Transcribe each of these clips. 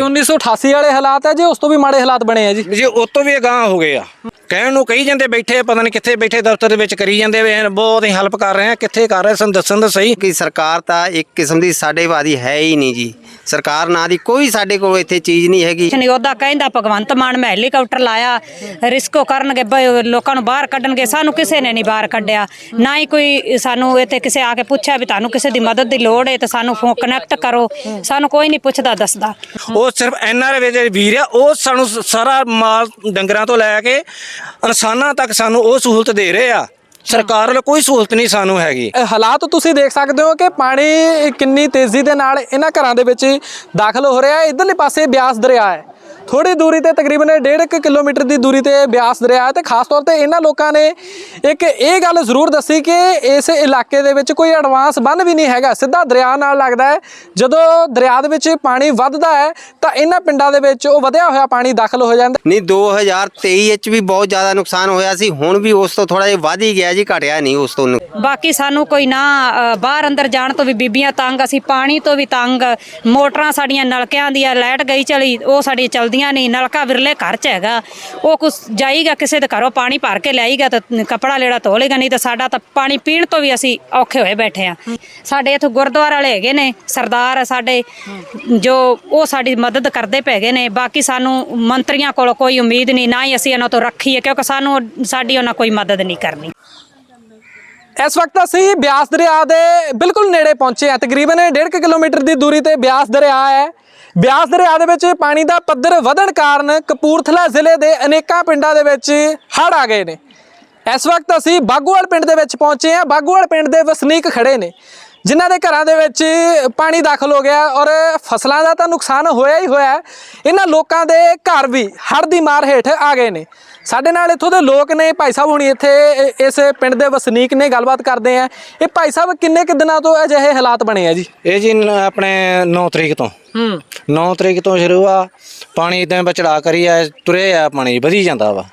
1988 ਵਾਲੇ ਹਾਲਾਤ ਹੈ ਜੇ ਉਸ ਤੋਂ ਵੀ ਮਾੜੇ ਹਾਲਾਤ ਬਣੇ ਆ ਜੀ। ਜੀ ਉਹ ਤੋਂ ਵੀ ਅਗਾਂਹ ਹੋ ਗਏ ਆ। ਕਹਿਣ ਨੂੰ ਕਹੀ ਜਾਂਦੇ ਬੈਠੇ ਪਤਾ ਨਹੀਂ ਕਿੱਥੇ ਬੈਠੇ ਦਫ਼ਤਰ ਦੇ ਵਿੱਚ ਕਰੀ ਜਾਂਦੇ ਵੇ ਬਹੁਤ ਹੀ ਹੈਲਪ ਕਰ ਰਹੇ ਆ ਕਿੱਥੇ ਕਰ ਰਹੇ ਸਾਨੂੰ ਦੱਸਣ ਤਾਂ ਸਹੀ। ਕਿ ਸਰਕਾਰ ਤਾਂ ਇੱਕ ਕਿਸਮ ਦੀ ਸਾਡੇ ਵਾਦੀ ਹੈ ਹੀ ਨਹੀਂ ਜੀ। ਸਰਕਾਰ ਨਾਂ ਦੀ ਕੋਈ ਸਾਡੇ ਕੋਲ ਇੱਥੇ ਚੀਜ਼ ਨਹੀਂ ਹੈਗੀ। ਨਹੀਂ ਉਹਦਾ ਕਹਿੰਦਾ ਭਗਵੰਤ ਮਾਨ ਮੈਂ ਹੈਲੀਕਾਪਟਰ ਲਾਇਆ ਰਿਸਕੋ ਕਰਨਗੇ ਬ- ਲੋਕਾਂ ਨੂੰ ਬਾਹਰ ਕੱਢਣਗੇ ਸਾਨੂੰ ਕਿਸੇ ਨੇ ਨਹੀਂ ਬਾਹਰ ਕੱਢਿਆ। ਨਾ ਹੀ ਕੋਈ ਸਾਨੂੰ ਇੱਥੇ ਕਿਸੇ ਆ ਕੇ ਪੁੱਛਿਆ ਵੀ ਤੁਹਾਨੂੰ ਕਿਸੇ ਦੀ ਮਦਦ ਦੀ ਲੋੜ ਹੈ ਤਾਂ ਸਾਨੂੰ ਫੋਨ ਕਨੈਕਟ ਕਰੋ। ਸਾਨੂੰ ਕੋਈ ਨਹੀਂ ਪੁੱਛਦਾ ਦੱਸਦਾ। ਉਹ ਸਿਰਫ ਐਨਆਰਏ ਦੇ ਵੀਰ ਆ ਉਹ ਸਾਨੂੰ ਸ- ਸਾਰਾ ਮਾਲ ਡੰਗਰਾਂ ਤੋਂ ਲੈ ਕੇ ਇਨਸਾਨਾਂ ਤੱਕ ਸਾਨੂੰ ਉਹ ਸਹੂਲਤ ਦੇ ਰਹੇ ਆ। ਸਰਕਾਰ ਵੱਲੋਂ ਕੋਈ ਸਹੂਲਤ ਨਹੀਂ ਸਾਨੂੰ ਹੈਗੀ। ਇਹ ਹਾਲਾਤ ਤੁਸੀਂ ਦੇਖ ਸਕਦੇ ਹੋ ਕਿ ਪਾਣੀ ਕਿੰਨੀ ਤੇਜ਼ੀ ਦੇ ਨਾਲ ਇਹਨਾਂ ਘਰਾਂ ਦੇ ਵਿੱਚ ਦਾਖਲ ਹੋ ਰਿਹਾ ਹੈ। ਇਧਰਲੇ ਪਾਸੇ ਬਿਆਸ ਦਰਿਆ ਹੈ। ਥੋੜੀ ਦੂਰੀ ਤੇ ਤਕਰੀਬਨ 1.5 ਕਿਲੋਮੀਟਰ ਦੀ ਦੂਰੀ ਤੇ ਬਿਆਸ ਦਰਿਆ ਹੈ ਤੇ ਖਾਸ ਤੌਰ ਤੇ ਇਹਨਾਂ ਲੋਕਾਂ ਨੇ ਇੱਕ ਇਹ ਗੱਲ ਜ਼ਰੂਰ ਦੱਸੀ ਕਿ ਇਸ ਇਲਾਕੇ ਦੇ ਵਿੱਚ ਕੋਈ ਐਡਵਾਂਸ ਬੰਨ ਵੀ ਨਹੀਂ ਹੈਗਾ। ਸਿੱਧਾ ਦਰਿਆ ਨਾਲ ਲੱਗਦਾ ਹੈ। ਜਦੋਂ ਦਰਿਆ ਦੇ ਵਿੱਚ ਪਾਣੀ ਵੱਧਦਾ ਹੈ ਤਾਂ ਇਹਨਾਂ ਪਿੰਡਾਂ ਦੇ ਵਿੱਚ ਉਹ ਵਧਿਆ ਹੋਇਆ ਪਾਣੀ ਦਾਖਲ ਹੋ ਜਾਂਦਾ ਨਹੀਂ 2023 ਵਿੱਚ ਵੀ ਬਹੁਤ ਜ਼ਿਆਦਾ ਨੁਕਸਾਨ ਹੋਇਆ ਸੀ। ਹੁਣ ਵੀ ਉਸ ਤੋਂ ਥੋੜਾ ਜਿਹਾ ਵੱਧ ਹੀ ਗਿਆ ਜੀ ਘਟਿਆ ਨਹੀਂ ਉਸ ਤੋਂ ਨੁ- ਬਾਕੀ ਸਾਨੂੰ ਕੋਈ ਨਾ ਬਾਹਰ ਅੰਦਰ ਜਾਣ ਤੋਂ ਵੀ ਬੀਬੀਆਂ ਤੰਗ ਅਸੀਂ ਪਾਣੀ ਤੋਂ ਵੀ ਤੰਗ। ਮੋਟਰਾਂ ਸਾਡੀਆਂ ਨਲਕਿਆਂ ਦੀਆਂ ਲਾਈਟ ਗਈ ਚਲੀ ਉਹ ਸਾਡੀ ਚਲਦੀਆਂ ਨਹੀਂ ਨਲਕਾ ਵਿਰਲੇ ਘਰ ਚ ਹੈਗਾ। ਉਹ ਕੁਛ ਜਾਈਗਾ, ਕਿਸੇ ਦੇ ਘਰੋਂ ਪਾਣੀ ਭਰ ਕੇ ਲਿਆਈਗਾ ਤਾਂ ਕਪੜਾ ਲੈੜਾ ਧੋ ਲੇਗਾ ਨਹੀਂ ਤਾਂ ਸਾਡਾ ਤਾਂ ਪਾਣੀ ਪੀਣ ਤੋਂ ਵੀ ਅਸੀਂ ਔਖੇ ਹੋਏ ਬੈਠੇ ਆ ਸਾਡੇ ਇੱਥੇ ਗੁਰਦੁਆਰਾ ਵਾਲੇ ਹੈਗੇ ਨੇ, ਸਰਦਾਰ ਸਾਡੇ, ਜੋ ਉਹ ਸਾਡੀ ਮਦਦ ਕਰਦੇ ਪੈਗੇ ਨੇ। ਬਾਕੀ ਸਾਨੂੰ ਮੰਤਰੀਆਂ ਕੋਲ ਕੋਈ ਉਮੀਦ ਨਹੀਂ, ਨਾ ਹੀ ਅਸੀਂ ਇਹਨਾਂ ਤੋਂ ਰੱਖੀ ਹੈ ਕਿਉਂਕਿ ਸਾਨੂੰ ਸਾਡੀ ਉਹਨਾਂ ਕੋਈ ਮਦਦ ਨਹੀਂ ਕਰਨੀ। ਇਸ ਵਕਤ ਅਸੀਂ ਬਿਆਸ ਦਰਿਆ ਦੇ ਬਿਲਕੁਲ ਨੇੜੇ ਪਹੁੰਚੇ ਆ ਤਕਰੀਬਨ 1.5 ਕਿਲੋਮੀਟਰ ਦੀ ਦੂਰੀ ਤੇ ਬਿਆਸ ਦਰਿਆ ਹੈ। ਬਿਆਸ ਦਰਿਆ ਦੇ ਵਿੱਚ ਪਾਣੀ ਦਾ ਪੱਧਰ ਵਧਣ ਕਾਰਨ ਕਪੂਰਥਲਾ ਜ਼ਿਲ੍ਹੇ ਦੇ ਅਨੇਕਾਂ ਪਿੰਡਾਂ ਦੇ ਵਿੱਚ ਹੜ੍ਹ ਆ ਗਏ ਨੇ। ਇਸ ਵਕਤ ਅਸੀਂ ਬਾਗੂਵਾਲ ਪਿੰਡ ਦੇ ਵਿੱਚ ਪਹੁੰਚੇ ਹਾਂ। ਬਾਗੂਵਾਲ ਪਿੰਡ ਦੇ ਵਸਨੀਕ ਖੜੇ ਨੇ ਜਿਨ੍ਹਾਂ ਦੇ ਘਰਾਂ ਦੇ ਵਿੱਚ ਪਾਣੀ ਦਾਖਲ ਹੋ ਗਿਆ ਔਰ ਫਸਲਾਂ ਦਾ ਤਾਂ ਨੁਕਸਾਨ ਹੋਇਆ ਹੀ ਹੋਇਆ। ਇਹਨਾਂ ਲੋਕਾਂ ਦੇ ਘਰ ਵੀ ਹੜ੍ਹ ਦੀ ਮਾਰ ਹੇਠ ਆ ਗਏ ਨੇ। ਸਾਡੇ ਨਾਲ ਇੱਥੋਂ ਦੇ ਲੋਕ ਨੇ ਭਾਈ ਸਾਹਿਬ ਹੁਣੀ ਇੱਥੇ ਇ- ਇਸ ਪਿੰਡ ਦੇ ਵਸਨੀਕ ਨੇ ਗੱਲਬਾਤ ਕਰਦੇ ਆ ਇਹ ਭਾਈ ਸਾਹਿਬ ਕਿੰਨੇ ਕੁ ਦਿਨਾਂ ਤੋਂ ਅਜਿਹੇ ਹਾਲਾਤ ਬਣੇ ਆ ਜੀ? ਇਹ ਜੀ ਨ- ਆਪਣੇ 9 ਤਰੀਕ ਤੋਂ। ਹੂੰ। 9 ਤਰੀਕ ਤੋਂ ਸ਼ੁਰੂ ਆ ਪਾਣੀ ਇਦਾਂ ਬਚੜਾ ਕਰੀ ਆ ਤੁਰੇ ਆ ਪਾਣੀ ਵਧੀ ਜਾਂਦਾ ਵਾ।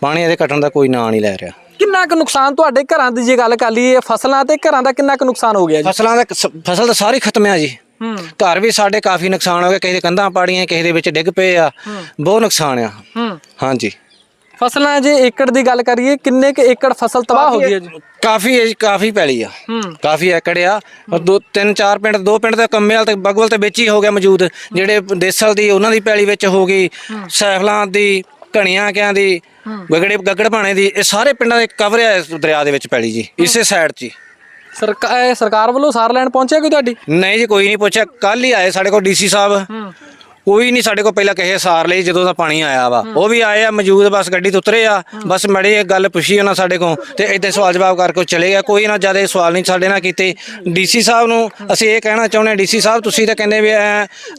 ਪਾਣੀ ਇਹਦੇ ਘਟਣ ਦਾ ਕੋਈ ਨਾਂ ਨਹੀਂ ਲੈ ਰਿਹਾ। ਕਿੰਨਾ ਕੁ ਨੁਕਸਾਨ ਤੁਹਾਡੇ ਘਰਾਂ ਦੀ ਜੇ ਗੱਲ ਕਰ ਲਈਏ ਫਸਲਾਂ ਤੇ ਘਰਾਂ ਦਾ ਕਿੰਨਾ ਕੁ ਨੁਕਸਾਨ ਹੋ ਗਿਆ ਜੀ? ਫਸਲਾਂ ਦਾ ਫਸਲ ਤਾਂ ਸਾਰੀ ਖਤਮ ਆ ਜੀ। ਘਰ ਵੀ ਸਾਡੇ ਕਾਫੀ ਨੁਕਸਾਨ ਹੋ ਗਿਆ ਕਿਸੇ ਦੇ ਕੰਧਾਂ ਪਾੜੀਆਂ ਕਿਸੇ ਦੇ ਵਿੱਚ ਡਿੱਗ ਪਏ ਆ। ਬਹੁਤ ਨੁਕਸਾਨ ਆ। ਹਾਂਜੀ। ਫਸਲਾਂ ਜੇ ਏਕੜ ਦੀ ਗੱਲ ਕਰੀਏ ਕਿੰਨੇ ਕੁ ਏਕੜ ਫਸਲ ਤਬਾਹ ਹੋ ਗਈ ਹੈ ਜੀ? ਕਾਫੀ ਹੈ ਕਾਫੀ ਪੈਲੀ ਆ। ਹੂੰ। ਕਾਫੀ ਏਕੜ ਆ। ਔਰ ਦੋ ਤਿੰਨ ਚਾਰ ਪਿੰਡ ਦੋ ਪਿੰਡ ਤੇ ਕੰਮੇਵਾਲ ਤੇ ਬਗਵਲ ਤੇ ਵਿੱਚ ਹੀ ਹੋ ਗਿਆ ਮੌਜੂਦ। ਜਿਹੜੇ ਦੇਸਲ ਦੀ ਉਹਨਾਂ ਦੀ ਪੈਲੀ ਵਿੱਚ ਹੋ ਗਈ ਸੈਫਲਾਂ ਦੀ ਘਣੀਆਂ ਕਿਆਂ ਦੀ ਗਗੜੇ ਗਗੜ ਭਾਣੇ ਦੀ ਇਹ ਸਾਰੇ ਪਿੰਡਾਂ ਦੇ ਕਵਰ ਆ ਇਸ ਦਰਿਆ ਦੇ ਵਿੱਚ ਪੈਲੀ ਜੀ ਇਸੇ ਸਾਈਡ 'ਚ ਹੀ। ਸਰਕਾਰ ਸਰਕਾਰ ਵੱਲੋਂ ਸਾਰ ਲੈਣ ਪਹੁੰਚਿਆ ਕੋਈ ਤੁਹਾਡੀ? ਨਹੀਂ ਜੀ ਕੋਈ ਨਹੀਂ ਪੁੱਛਿਆ। ਕੱਲ ਹੀ ਆਏ ਸਾਡੇ ਕੋਲ ਡੀਸੀ ਸਾਹਿਬ। ਕੋਈ ਨਹੀਂ ਸਾਡੇ ਕੋਲ ਪਹਿਲਾਂ ਕਹੇ ਸਾਰ ਲਈ ਜਦੋਂ ਦਾ ਪਾਣੀ ਆਇਆ ਵਾ। ਉਹ ਵੀ ਆਏ ਆ ਮੌਜੂਦ ਬਸ ਗੱਡੀ ਤੋਂ ਉਤਰੇ ਆ। ਬਸ ਮੜੀ ਇਹ ਗੱਲ ਪੁੱਛੀ ਉਹਨਾਂ ਸਾਡੇ ਕੋਲ ਤੇ ਇੱਥੇ ਸਵਾਲ ਜਵਾਬ ਕਰਕੇ ਚਲੇ ਗਿਆ ਕੋਈ ਨਾ ਜ਼ਿਆਦਾ ਸਵਾਲ ਨਹੀਂ ਸਾਡੇ ਨਾਲ ਕੀਤੇ। ਡੀਸੀ ਸਾਹਿਬ ਨੂੰ ਅਸੀਂ ਇਹ ਕਹਿਣਾ ਚਾਹੁੰਦੇ ਹਾਂ ਡੀਸੀ ਸਾਹਿਬ ਤੁਸੀਂ ਤਾਂ ਕਹਿੰਦੇ ਵੀ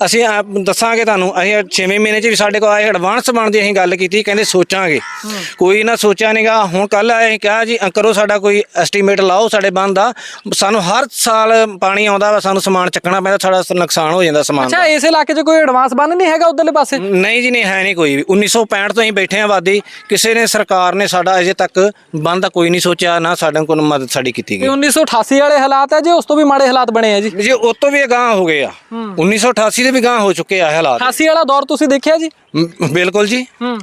ਅਸੀਂ ਦੱਸਾਂਗੇ ਤੁਹਾਨੂੰ ਅਸੀਂ 6ਵੇਂ ਮਹੀਨੇ 'ਚ ਵੀ ਸਾਡੇ ਕੋਲ ਆਏ ਐਡਵਾਂਸ ਬਣਦੀ ਅਸੀਂ ਗੱਲ ਕੀਤੀ ਕਹਿੰਦੇ ਸੋਚਾਂਗੇ। ਕੋਈ ਨਾ ਸੋਚਿਆ ਨਹੀਂਗਾ ਹੁਣ ਕੱਲ ਆਏ ਅਸੀਂ ਕਿਹਾ ਜੀ ਕਰੋ ਸਾਡਾ ਕੋਈ ਐਸਟੀਮੇਟ ਲਾਓ ਸਾਡੇ ਬੰਦ ਦਾ। ਸਾਨੂੰ ਹਰ ਸਾਲ ਪਾਣੀ ਆਉਂਦਾ ਵਾ ਸਾਨੂੰ ਸਮਾਨ ਚੱਕਣਾ ਪੈਂਦਾ ਸਾਡਾ ਨੁਕਸਾਨ ਹੋ ਜਾਂਦਾ ਸਮਾਨ ਦਾ। ਅੱਛਾ ਇਸ ਇਲਾਕੇ 'ਚ ਕੋਈ ਐਡਵਾਂਸ ਬੰਨ ਨਹੀਂ ਹੈਗਾ ਉਧਰਲੇ ਪਾਸੇ? ਨਹੀਂ ਜੀ ਨਹੀਂ ਹੈ ਨਹੀਂ ਕੋਈ ਵੀ। 1965 ਤੋਂ ਅਸੀਂ ਬੈਠੇ ਆ ਵਾਦੀ ਕਿਸੇ ਨੇ ਸਰਕਾਰ ਨੇ ਸਾਡਾ ਅਜੇ ਤੱਕ ਬੰਦ ਦਾ ਕੋਈ ਨਹੀਂ ਸੋਚਿਆ ਨਾ ਸਾਡੇ ਕੋਲ ਮਦਦ ਸਾਡੀ ਕੀਤੀ ਗਈ। 1988 ਵਾਲੇ ਹਾਲਾਤ ਹੈ ਜੇ ਉਸ ਤੋਂ ਵੀ ਮਾੜੇ ਹਾਲਾਤ ਬਣੇ ਆ ਜੀ। ਜੀ ਉਹ ਤੋਂ ਵੀ ਅਗਾਂਹ ਹੋ ਗਏ ਆ। 1988 ਦੇ ਵੀ ਗਾਂਹ ਹੋ ਚੁੱਕੇ ਆ ਹਾਲਾਤ। 88 ਵਾਲਾ ਦੌਰ ਤੁਸੀਂ ਦੇਖਿਆ ਜੀ? ਬਿਲਕੁਲ ਜੀ। ਹੂੰ।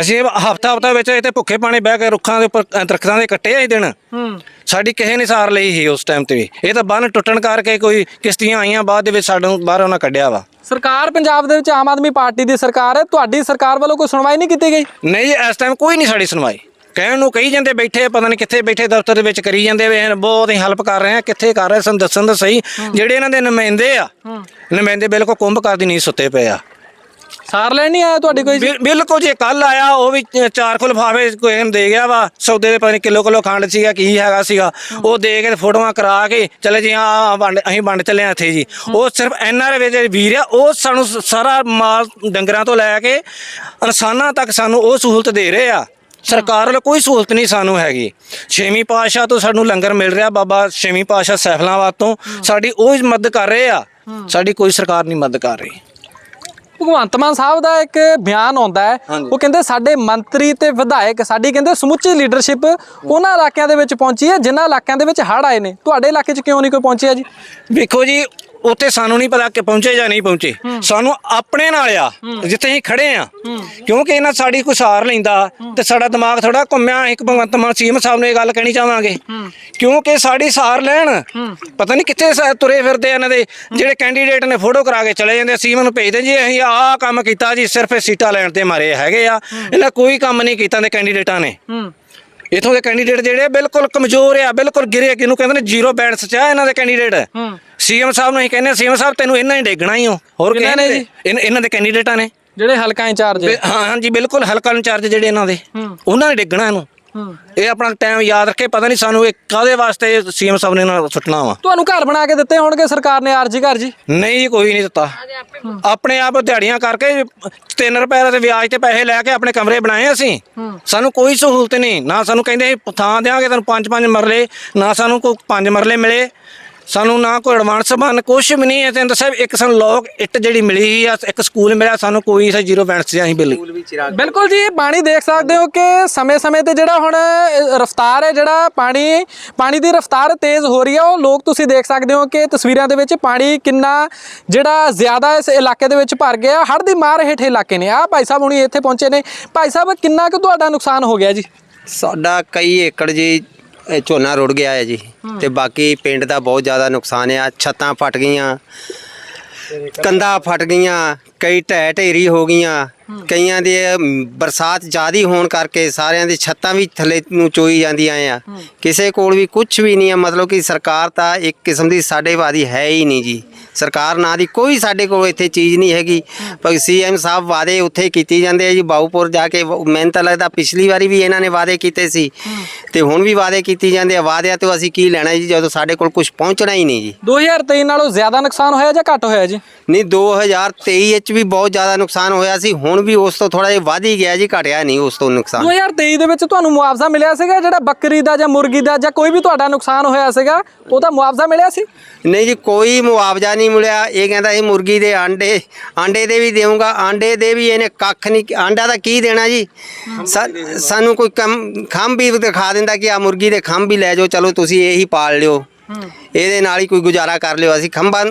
ਅਸੀਂ ਹਫਤਾ ਹਫਤਾ ਵਿੱਚ ਇੱਥੇ ਭੁੱਖੇ ਪਾਣੀ ਬਹਿ ਕੇ ਰੁੱਖਾਂ ਦੇ ਉੱਪਰ ਦਰਖਤਾਂ ਦੇ ਕੱਟੇ ਆ ਇਹ ਦਿਨ। ਹੂੰ। ਸਾਡੀ ਕਿਸੇ ਨੇ ਸਾਰ ਲਈ ਸੀ ਉਸ ਟਾਈਮ ਤੇ ਵੀ। ਇਹ ਤਾਂ ਬੰਨ ਟੁੱਟਣ ਕਰਕੇ ਕੋਈ ਕਿਸ਼ਤੀਆਂ ਆਈਆਂ ਬਾਅਦ ਦੇ ਵਿੱਚ ਸਾਨੂੰ ਬਾਹਰ ਉਹਨਾਂ ਕੱਢਿਆ ਵਾ। ਸਰਕਾਰ ਪੰਜਾਬ ਦੇ ਵਿੱਚ ਆਮ ਆਦਮੀ ਪਾਰਟੀ ਦੀ ਸਰਕਾਰ ਹੈ। ਤੁਹਾਡੀ ਸਰਕਾਰ ਵੱਲੋਂ ਕੋਈ ਸੁਣਵਾਈ ਨਹੀਂ ਕੀਤੀ ਗਈ? ਨਹੀਂ ਜੀ ਇਸ ਟਾਈਮ ਕੋਈ ਨਹੀਂ ਸਾਡੀ ਸੁਣਵਾਈ। ਕਹਿਣ ਨੂੰ ਕਹੀ ਜਾਂਦੇ ਬੈਠੇ ਪਤਾ ਨਹੀਂ ਕਿੱਥੇ ਬੈਠੇ ਦਫ਼ਤਰ ਦੇ ਵਿੱਚ ਕਰੀ ਜਾਂਦੇ ਵੇ ਬਹੁਤ ਹੀ ਹੈਲਪ ਕਰ ਰਹੇ ਆ ਕਿੱਥੇ ਕਰ ਰਹੇ ਸਾਨੂੰ ਦੱਸਣ ਤਾਂ ਸਹੀ। ਜਿਹੜੇ ਇਹਨਾਂ ਦੇ ਨੁਮਾਇੰਦੇ ਆ ਨੁਮਾਇੰਦੇ ਬਿਲਕੁਲ ਕੁੰਭ ਕਰਦੀ ਨਹੀਂ ਸੁੱਤੇ ਪਏ ਆ। ਸਾਰ ਲੈਣ ਨਹੀਂ ਆਇਆ ਤੁਹਾਡੀ ਕੋਈ? ਬਿਲ- ਬਿਲਕੁਲ ਜੇ ਕੱਲ ਆਇਆ ਉਹ ਵੀ ਚਾਰ ਕੁ ਲਿਫਾਫੇ ਕੋਈ ਨੂੰ ਦੇ ਗਿਆ ਵਾ ਸੌਦੇ ਦੇ ਪਤਾ ਨਹੀਂ ਕਿਲੋ ਕਿਲੋ ਖੰਡ ਸੀਗਾ ਕੀ ਹੈਗਾ ਸੀਗਾ। ਉਹ ਦੇ ਕੇ ਤੇ ਫੋਟੋਆਂ ਕਰਾ ਕੇ ਚਲੇ ਜੀ ਆ ਵੰਡ ਅਸੀਂ ਵੰਡ ਚੱਲੇ ਆ ਇੱਥੇ ਜੀ। ਉਹ ਸਿਰਫ ਐਨਆਰਏ ਦੇ ਵੀਰ ਆ ਉਹ ਸਾਨੂੰ ਸ- ਸਾਰਾ ਮਾਲ ਡੰਗਰਾਂ ਤੋਂ ਲੈ ਕੇ ਇਨਸਾਨਾਂ ਤੱਕ ਸਾਨੂੰ ਉਹ ਸਹੂਲਤ ਦੇ ਰਹੇ ਆ। ਸਰਕਾਰ ਵੱਲੋਂ ਕੋਈ ਸਹੂਲਤ ਨਹੀਂ ਸਾਨੂੰ ਹੈਗੀ। ਛੇਵੀਂ ਪਾਤਸ਼ਾਹ ਤੋਂ ਸਾਨੂੰ ਲੰਗਰ ਮਿਲ ਰਿਹਾ ਬਾਬਾ ਛੇਵੀਂ ਪਾਤਸ਼ਾਹ ਸੈਫਲਾਬਾਦ ਤੋਂ। ਸਾਡੀ ਉਹ ਹੀ ਮਦਦ ਕਰ ਰਹੇ ਆ। ਸਾਡੀ ਕੋਈ ਸਰਕਾਰ ਨਹੀਂ ਮਦਦ ਕਰ ਰਹੀ। ਭਗਵੰਤ ਮਾਨ ਸਾਹਿਬ ਦਾ ਇੱਕ ਬਿਆਨ ਆਉਂਦਾ ਹੈ। ਉਹ ਕਹਿੰਦੇ ਸਾਡੇ ਮੰਤਰੀ ਤੇ ਵਿਧਾਇਕ ਸਾਡੀ ਕਹਿੰਦੇ ਸਮੁੱਚੀ ਲੀਡਰਸ਼ਿਪ ਉਹਨਾਂ ਇਲਾਕਿਆਂ ਦੇ ਵਿੱਚ ਪਹੁੰਚੀ ਹੈ ਜਿਨ੍ਹਾਂ ਇਲਾਕਿਆਂ ਦੇ ਵਿੱਚ ਹੜ੍ਹ ਆਏ ਨੇ। ਤੁਹਾਡੇ ਇਲਾਕੇ 'ਚ ਕਿਉਂ ਨਹੀਂ ਕੋਈ ਪਹੁੰਚਿਆ ਜੀ? ਵੇਖੋ ਜੀ ਉੱਥੇ ਸਾਨੂੰ ਨਹੀਂ ਪਤਾ ਕਿ ਪਹੁੰਚੇ ਜਾਂ ਨਹੀਂ ਪਹੁੰਚੇ। ਸਾਨੂੰ ਆਪਣੇ ਨਾਲ ਆ ਜਿੱਥੇ ਅਸੀਂ ਖੜੇ ਆ। ਕਿਉਂਕਿ ਇਹਨਾਂ ਸਾਡੀ ਕੋਈ ਸਾਰ ਲੈਂਦਾ ਤੇ ਸਾਡਾ ਦਿਮਾਗ ਥੋੜਾ ਘੁੰਮਿਆ ਇੱਕ ਭਗਵੰਤ ਮਾਨ ਸੀਐਮ ਸਾਹਿਬ ਨੂੰ ਇਹ ਗੱਲ ਕਹਿਣੀ ਚਾਹਾਂਗੇ। ਕਿਉਂਕਿ ਸਾਡੀ ਸਾਰ ਲੈਣ ਪਤਾ ਨਹੀਂ ਕਿੱਥੇ ਤੁਰੇ ਫਿਰਦੇ ਇਹਨਾਂ ਦੇ ਜਿਹੜੇ ਕੈਂਡੀਡੇਟ ਨੇ ਫੋਟੋ ਕਰਾ ਕੇ ਚਲੇ ਜਾਂਦੇ ਸੀਐਮ ਨੂੰ ਭੇਜਦੇ ਜੀ ਅਸੀਂ ਆਹ ਕੰਮ ਕੀਤਾ ਜੀ ਸਿਰਫ ਸੀਟਾਂ ਲੈਣ ਤੇ ਮਾਰੇ ਹੈਗੇ ਆ। ਇਹਨਾਂ ਕੋਈ ਕੰਮ ਨਹੀਂ ਕੀਤਾ ਨੇ ਕੈਂਡੀਡੇਟਾਂ ਨੇ। ਇਥੋਂ ਦੇ ਕੈਂਡੀਡੇਟ ਜਿਹੜੇ ਬਿਲਕੁਲ ਕਮਜ਼ੋਰ ਆ ਬਿਲਕੁਲ ਗਿਰੇ ਕਿਹਨੂੰ ਕਹਿੰਦੇ ਨੇ ਜ਼ੀਰੋ ਬੈਲੈਂਸ ਚ ਆ ਇਹਨਾਂ ਦੇ ਕੈਂਡੀਡੇਟ ਸੀਐਮ ਸਾਹਿਬ ਨੂੰ ਅਸੀਂ ਕਹਿੰਦੇ ਸੀਐਮ ਸਾਹਿਬ ਤੈਨੂੰ ਇਹਨਾਂ ਹੀ ਡੇਗਣਾ ਹੀ ਹੋ ਹੋਰ ਕਿਹਨਾਂ ਨੇ ਨੇ ਜੀ? ਇਹਨਾਂ ਇਹਨਾਂ ਦੇ ਕੈਂਡੀਡੇਟਾਂ ਨੇ। ਜਿਹੜੇ ਹਲਕਾ ਇੰਚਾਰਜ ਬਿ- ਹਾਂ ਹਾਂਜੀ ਬਿਲਕੁਲ ਹਲਕਾ ਇੰਚਾਰਜ ਜਿਹੜੇ ਇਹਨਾਂ ਦੇ। ਉਹਨਾਂ ਨੇ ਡੇਗਣਾ ਇਹਨੂੰ। ਇਹ ਆਪਣਾ ਟਾਈਮ ਯਾਦ ਰੱਖੇ ਪਤਾ ਨਹੀਂ ਸਾਨੂੰ ਇਹ ਕਾਦੇ ਵਾਸਤੇ ਸੀਐਮ ਸਾਹਿਬ ਨੇ ਇਹਨਾਂ ਨੂੰ ਸੁੱਟਣਾ ਵਾ। ਤੁਹਾਨੂੰ ਘਰ ਬਣਾ ਕੇ ਦਿੱਤੇ ਹੋਣਗੇ ਸਰਕਾਰ ਨੇ ਆਰਜੀ ਘਰ ਜੀ? ਨਹੀਂ ਜੀ ਕੋਈ ਨਹੀਂ ਦਿੱਤਾ। ਆਪਣੇ ਆਪ ਦਿਹਾੜੀਆਂ ਕਰਕੇ 3 ਰੁਪਏ ਦੇ ਵਿਆਜ ਤੇ ਪੈਸੇ ਲੈ ਕੇ ਆਪਣੇ ਕਮਰੇ ਬਣਾਏ ਅਸੀਂ। ਸਾਨੂੰ ਕੋਈ ਸਹੂਲਤ ਨਹੀਂ। ਨਾ ਸਾਨੂੰ ਕਹਿੰਦੇ ਥਾਂ ਦੇਾਂਗੇ ਤੁਹਾਨੂੰ ਪੰਜ ਪੰਜ ਮਰਲੇ ਨਾ ਸਾਨੂੰ ਕੋਈ ਪੰਜ ਮਰਲੇ ਮਿਲੇ। ਸਾਨੂੰ ਨਾ ਕੋਈ ਐਡਵਾਂਸ ਬਣ ਕੁਛ ਵੀ ਨਹੀਂ ਹੈ ਦੱਸਿਆ ਵੀ ਇੱਕ ਸਾਨੂੰ ਲੋਕ ਇੱਟ ਜਿਹੜੀ ਮਿਲੀ ਆ ਇੱਕ ਸਕੂਲ ਮਿਲਿਆ ਸਾਨੂੰ ਕੋਈ ਸਾ ਜ਼ੀਰੋ ਬੈਲੈਂਸ ਸੀ ਅਸੀਂ ਬਿੱਲ ਬਿਲਕੁਲ ਜੀ ਇਹ ਪਾਣੀ ਦੇਖ ਸਕਦੇ ਹੋ ਕਿ ਸਮੇਂ-ਸਮੇਂ ਤੇ ਜਿਹੜਾ ਹੁਣ ਰਫ਼ਤਾਰ ਹੈ ਜਿਹੜਾ ਪਾਣੀ ਪਾਣੀ ਦੀ ਰਫ਼ਤਾਰ ਤੇਜ਼ ਹੋ ਰਹੀ ਹੈ ਉਹ ਲੋਕ ਤੁਸੀਂ ਦੇਖ ਸਕਦੇ ਹੋ ਕਿ ਤਸਵੀਰਾਂ ਦੇ ਵਿੱਚ ਪਾਣੀ ਕਿੰਨਾ ਜਿਹੜਾ ਜ਼ਿਆਦਾ ਇਸ ਇਲਾਕੇ ਦੇ ਵਿੱਚ ਭਰ ਗਿਆ ਹੜ੍ਹ ਦੀ ਮਾਰ ਹੇਠ ਇਲਾਕੇ ਨੇ। ਆ ਭਾਈ ਸਾਹਿਬ ਹੁਣੀ ਇੱਥੇ ਪਹੁੰਚੇ ਨੇ। ਭਾਈ ਸਾਹਿਬ ਕਿੰਨਾ ਕੁ ਤੁਹਾਡਾ ਨੁਕਸਾਨ ਹੋ ਗਿਆ ਜੀ? ਸਾਡਾ ਕਈ ਏਕੜ ਜੀ ਇਹ ਝੋਨਾ ਰੁੜ ਗਿਆ ਹੈ ਜੀ ਤੇ ਬਾਕੀ ਪਿੰਡ ਦਾ ਬਹੁਤ ਜ਼ਿਆਦਾ ਨੁਕਸਾਨ ਆ ਛੱਤਾਂ ਫਟ ਗਈਆਂ ਕੰਧਾਂ ਫਟ ਗਈਆਂ ਕਈ ਢਹਿ ਢੇਰੀ ਹੋ ਗਈਆਂ ਕਈਆਂ ਦੇ ਬਰਸਾਤ ਜ਼ਿਆਦੀ ਹੋਣ ਕਰਕੇ ਸਾਰਿਆਂ ਦੀ ਛੱਤਾਂ ਵੀ ਥੱਲੇ ਨੂੰ ਚੋਈ ਜਾਂਦੀਆਂ ਆ। ਕਿਸੇ ਕੋਲ ਵੀ ਕੁਝ ਵੀ ਨਹੀਂ ਆ ਮਤਲਬ ਕਿ ਸਰਕਾਰ ਤਾਂ ਇੱਕ ਕਿਸਮ ਦੀ ਸਾਡੇ ਵਾਦੀ ਹੈ ਹੀ ਨਹੀਂ ਜੀ। ਸਰਕਾਰ ਨਾਂ ਦੀ ਕੋਈ ਸਾਡੇ ਕੋਲ ਇੱਥੇ ਚੀਜ਼ ਨਹੀਂ ਹੈਗੀ। ਪਰ ਸੀਐਮ ਸਾਹਿਬ ਵਾਅਦੇ ਉੱਥੇ ਕੀਤੀ ਜਾਂਦੇ ਆ ਜੀ ਬਾਊਪੁਰ ਜਾ ਕੇ ਵ- ਮੈਨੂੰ ਤਾਂ ਲੱਗਦਾ ਪਿਛਲੀ ਵਾਰੀ ਵੀ ਇਹਨਾਂ ਨੇ ਵਾਅਦੇ ਕੀਤੇ ਸੀ। ਤੇ ਹੁਣ ਵੀ ਵਾਅਦੇ ਕੀਤੀ ਜਾਂਦੇ ਆ। ਵਾਅਦਿਆਂ ਤੋਂ ਅਸੀਂ ਕੀ ਲੈਣਾ ਜੀ ਜਦੋਂ ਸਾਡੇ ਕੋਲ ਕੁਝ ਪਹੁੰਚਣਾ ਹੀ ਨਹੀਂ ਜੀ। 2023 ਨਾਲੋਂ ਜ਼ਿਆਦਾ ਨੁਕਸਾਨ ਹੋਇਆ ਜਾਂ ਘੱਟ ਹੋਇਆ ਜੀ? ਨਹੀਂ 2023 ਵਿੱਚ ਵੀ ਬਹੁਤ ਜ਼ਿਆਦਾ ਨੁਕਸਾਨ ਹੋਇਆ ਸੀ। ਹੁਣ ਵੀ ਉਸ ਤੋਂ ਥੋੜਾ ਜਿਹਾ ਵੱਧ ਹੀ ਗਿਆ ਜੀ ਘਟਿਆ ਨਹੀਂ ਉਸ ਤੋਂ ਨੁਕਸਾਨ। 2023 ਦੇ ਵਿੱਚ ਤੁਹਾਨੂੰ ਮੁਆਵਜ਼ਾ ਮਿਲਿਆ ਸੀਗਾ ਜਿਹੜਾ ਬੱਕਰੀ ਦਾ ਜਾਂ ਮੁਰਗੀ ਦਾ ਜਾਂ ਕੋਈ ਵੀ ਤੁਹਾਡਾ ਨੁਕਸਾਨ ਹੋਇਆ ਸੀਗਾ ਉਹਦਾ ਮੁਆਵਜ਼ਾ ਮਿਲਿਆ ਸੀ? ਨਹੀਂ ਜੀ ਕੋਈ ਮੁਆਵਜ਼ਾ ਨਹੀਂ ਮਿਲਿਆ ਇਹ ਕਹਿੰਦਾ ਇਹ ਮੁਰਗੀ ਦੇ ਆਂਡੇ ਆਂਡੇ ਦੇ ਵੀ ਦੇਵਾਂਗਾ ਆਂਡੇ ਦੇ ਵੀ ਇਹਨੇ ਕੱਖ ਨਹੀਂ ਆਂਡਾ ਦਾ ਕੀ ਦੇਣਾ ਜੀ? ਸਾਨੂੰ ਕੋਈ ਕੰਮ ਖੰਭ ਵੀ ਦਿਖਾ ਦਿੰਦਾ ਕਿ ਆ ਮੁਰਗੀ ਦੇ ਖੰਭ ਵੀ ਲੈ ਜਾਓ ਚਲੋ ਤੁਸੀਂ ਇਹੀ ਪਾਲ ਲਿਓ। ਇਹਦੇ ਨਾਲ ਹੀ ਕੋਈ ਗੁਜ਼ਾਰਾ ਕਰ ਲਿਓ ਅਸੀਂ ਖੰਭਾਂ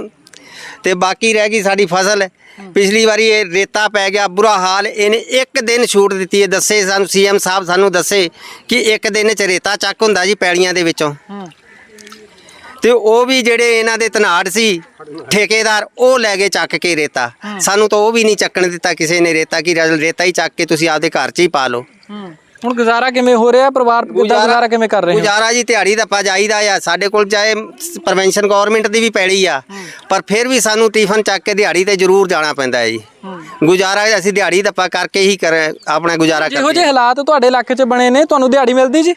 ਤੇ ਬਾਕੀ ਰਹਿ ਗਈ ਸਾਡੀ ਫਸਲ। ਪਿਛਲੀ ਵਾਰੀ ਇਹ ਰੇਤਾ ਪੈ ਗਿਆ ਬੁਰਾ ਹਾਲ। ਇਹਨੇ ਇੱਕ ਦਿਨ ਛੂਟ ਦਿੱਤੀ ਹੈ। ਦੱਸੇ ਸਾਨੂੰ ਸੀਐਮ ਸਾਹਿਬ ਸਾਨੂੰ ਦੱਸੇ ਕਿ ਇੱਕ ਦਿਨ ਚ ਰੇਤਾ ਚੱਕ ਹੁੰਦਾ ਜੀ ਪੈਲੀਆਂ ਦੇ ਵਿੱਚੋਂ। ਤੇ ਉਹ ਵੀ ਜਿਹੜੇ ਇਹਨਾਂ ਦੇ ਧਨਾੜ ਸੀ ਠੇਕੇਦਾਰ ਉਹ ਲੈ ਗਏ ਚੱਕ ਕੇ ਰੇਤਾ। ਸਾਨੂੰ ਤਾਂ ਉਹ ਵੀ ਨਹੀਂ ਚੱਕਣ ਦਿੱਤਾ ਕਿਸੇ ਨੇ ਰੇਤਾ ਕੀ ਰੇਤਾ ਹੀ ਚੱਕ ਕੇ ਤੁਸੀਂ ਆਪਦੇ ਘਰ 'ਚ ਹੀ ਪਾ ਲਓ। ਹੁਣ ਗੁਜ਼ਾਰਾ ਕਿਵੇਂ ਹੋ ਰਿਹਾ? ਪਰਿਵਾਰ ਦਾ ਗੁਜ਼ਾਰਾ ਕਿਵੇਂ ਕਰ ਰਹੇ ਹੋ? ਗੁਜ਼ਾਰਾ ਜੀ ਦਿਹਾੜੀ ਦਾ ਪਾ ਜਾਈਦਾ ਆ। ਸਾਡੇ ਕੋਲ ਚਾਹੇ ਪ੍ਰਵੈਂਸ਼ਨ ਗਵਰਨਮੈਂਟ ਦੀ ਵੀ ਪੈੜੀ ਆ। ਪਰ ਫਿਰ ਵੀ ਸਾਨੂੰ ਟਿਫਨ ਚੱਕ ਕੇ ਦਿਹਾੜੀ ਤੇ ਜ਼ਰੂਰ ਜਾਣਾ ਪੈਂਦਾ ਹੈ। ਜੀ ਗੁਜ਼ਾਰਾ ਅਸੀਂ ਦਿਹਾੜੀ ਦਾ ਪਾ ਕਰਕੇ ਹੀ ਕਰ ਆਪਣਾ ਗੁਜ਼ਾਰਾ ਜਿਹੋ ਕਰਦੇ ਜਿਹੇ ਹਾਲਾਤ ਤੁਹਾਡੇ ਇਲਾਕੇ 'ਚ ਬਣੇ ਨੇ ਤੁਹਾਨੂੰ ਦਿਹਾੜੀ ਮਿਲਦੀ ਜੀ?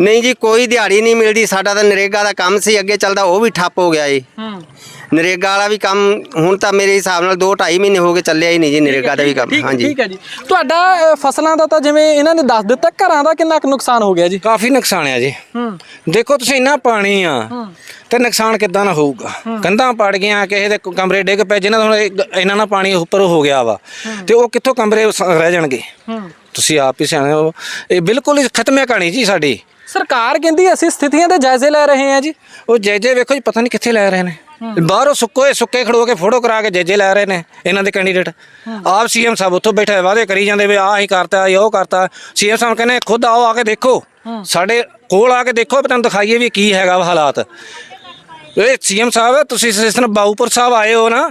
ਨਹੀਂ ਜੀ ਕੋਈ ਦਿਹਾੜੀ ਨਹੀਂ ਮਿਲਦੀ। ਸਾਡਾ ਤਾਂ ਨਰੇਗਾ ਦਾ ਕੰਮ ਸੀ ਅੱਗੇ ਚੱਲਦਾ ਉਹ ਵੀ ਠੱਪ ਹੋ ਗਿਆ ਜੀ ਨਰੇਗਾ ਵਾਲਾ ਵੀ ਕੰਮ ਹੁਣ ਤਾਂ ਮੇਰੇ ਹਿਸਾਬ ਨਾਲ 2 2.5 ਮਹੀਨੇ ਹੋ ਗਏ ਚੱਲਿਆ ਹੀ ਨਹੀਂ ਜੀ ਨਰੇਗਾ ਦਾ ਵੀ ਕੰਮ। ਹਾਂਜੀ। ਠੀਕ ਹੈ ਜੀ। ਤੁਹਾਡਾ ਅ, ਫਸਲਾਂ ਦਾ ਤਾਂ ਜਿਵੇਂ ਇਹਨਾਂ ਨੇ ਦੱਸ ਦਿੱਤਾ ਘਰਾਂ ਦਾ ਕਿੰਨਾ ਕੁ ਨੁਕਸਾਨ ਹੋ ਗਿਆ ਜੀ? ਕਾਫੀ ਨੁਕਸਾਨ ਆ ਜੀ। ਦੇਖੋ ਤੁਸੀਂ ਇੰਨਾ ਪਾਣੀ ਆ ਤੇ ਨੁਕਸਾਨ ਕਿੱਦਾਂ ਨਾ ਹੋਊਗਾ? ਕੰਧਾਂ ਪੜ ਗਈਆਂ ਕਿਸੇ ਦੇ ਕ- ਕਮਰੇ ਡਿੱਗ ਪਏ ਜਿਨ੍ਹਾਂ ਦਾ ਹੁਣ ਇਹ ਗ- ਇਹਨਾਂ ਨਾਲ ਪਾਣੀ ਉੱਪਰ ਹੋ ਗਿਆ ਵਾ ਤੇ ਉਹ ਕਿੱਥੋਂ ਕਮਰੇ ਸ- ਰਹਿ ਜਾਣਗੇ? ਤੁਸੀਂ ਆਪ ਹੀ ਸਿਆਣੇ ਹੋ। ਇਹ ਬਿਲਕੁਲ ਹੀ ਖਤਮੇ ਕਹਾਣੀ ਜੀ ਸਾਡੀ। ਸਰਕਾਰ ਕਹਿੰਦੀ ਅਸੀਂ ਸਥਿਤੀਆਂ ਦੇ ਜਾਇਜ਼ੇ ਲੈ ਰਹੇ ਹਾਂ ਜੀ। ਉਹ ਜੈਜੇ ਵੇਖੋ ਜੀ ਪਤਾ ਨਹੀਂ ਕਿੱਥੇ ਲੈ ਰਹੇ ਨੇ। ਬਾਹਰੋਂ ਸੁੱਕੋਏ ਸੁੱਕੇ ਖੜੋ ਕੇ ਫੋਟੋ ਕਰਾ ਕੇ ਜੈਜੇ ਲੈ ਰਹੇ ਨੇ ਇਹਨਾਂ ਦੇ ਕੈਂਡੀਡੇਟ ਆਪ ਸੀਐਮ ਸਾਹਿਬ ਉੱਥੋਂ ਬੈਠੇ ਹੋਏ ਵਾਅਦੇ ਕਰੀ ਜਾਂਦੇ ਵੀ ਆਹ ਹੀ ਕਰਤਾ ਇਹ ਉਹ ਕਰਤਾ। ਸੀਐਮ ਸਾਹਿਬ ਕਹਿੰਦੇ ਖੁਦ ਆਓ ਆ ਕੇ ਦੇਖੋ। ਸਾਡੇ ਕੋਲ ਆ ਕੇ ਦੇਖੋ ਤੁਹਾਨੂੰ ਦਿਖਾਈਏ ਵੀ ਕੀ ਹੈਗਾ ਹਾਲਾਤ। ਇਹ ਸੀਐਮ ਸਾਹਿਬ ਤੁਸੀਂ ਜਿਸ ਦਿਨ ਬਾਊਪੁਰ ਸਾਹਿਬ ਆਏ ਹੋ ਨਾ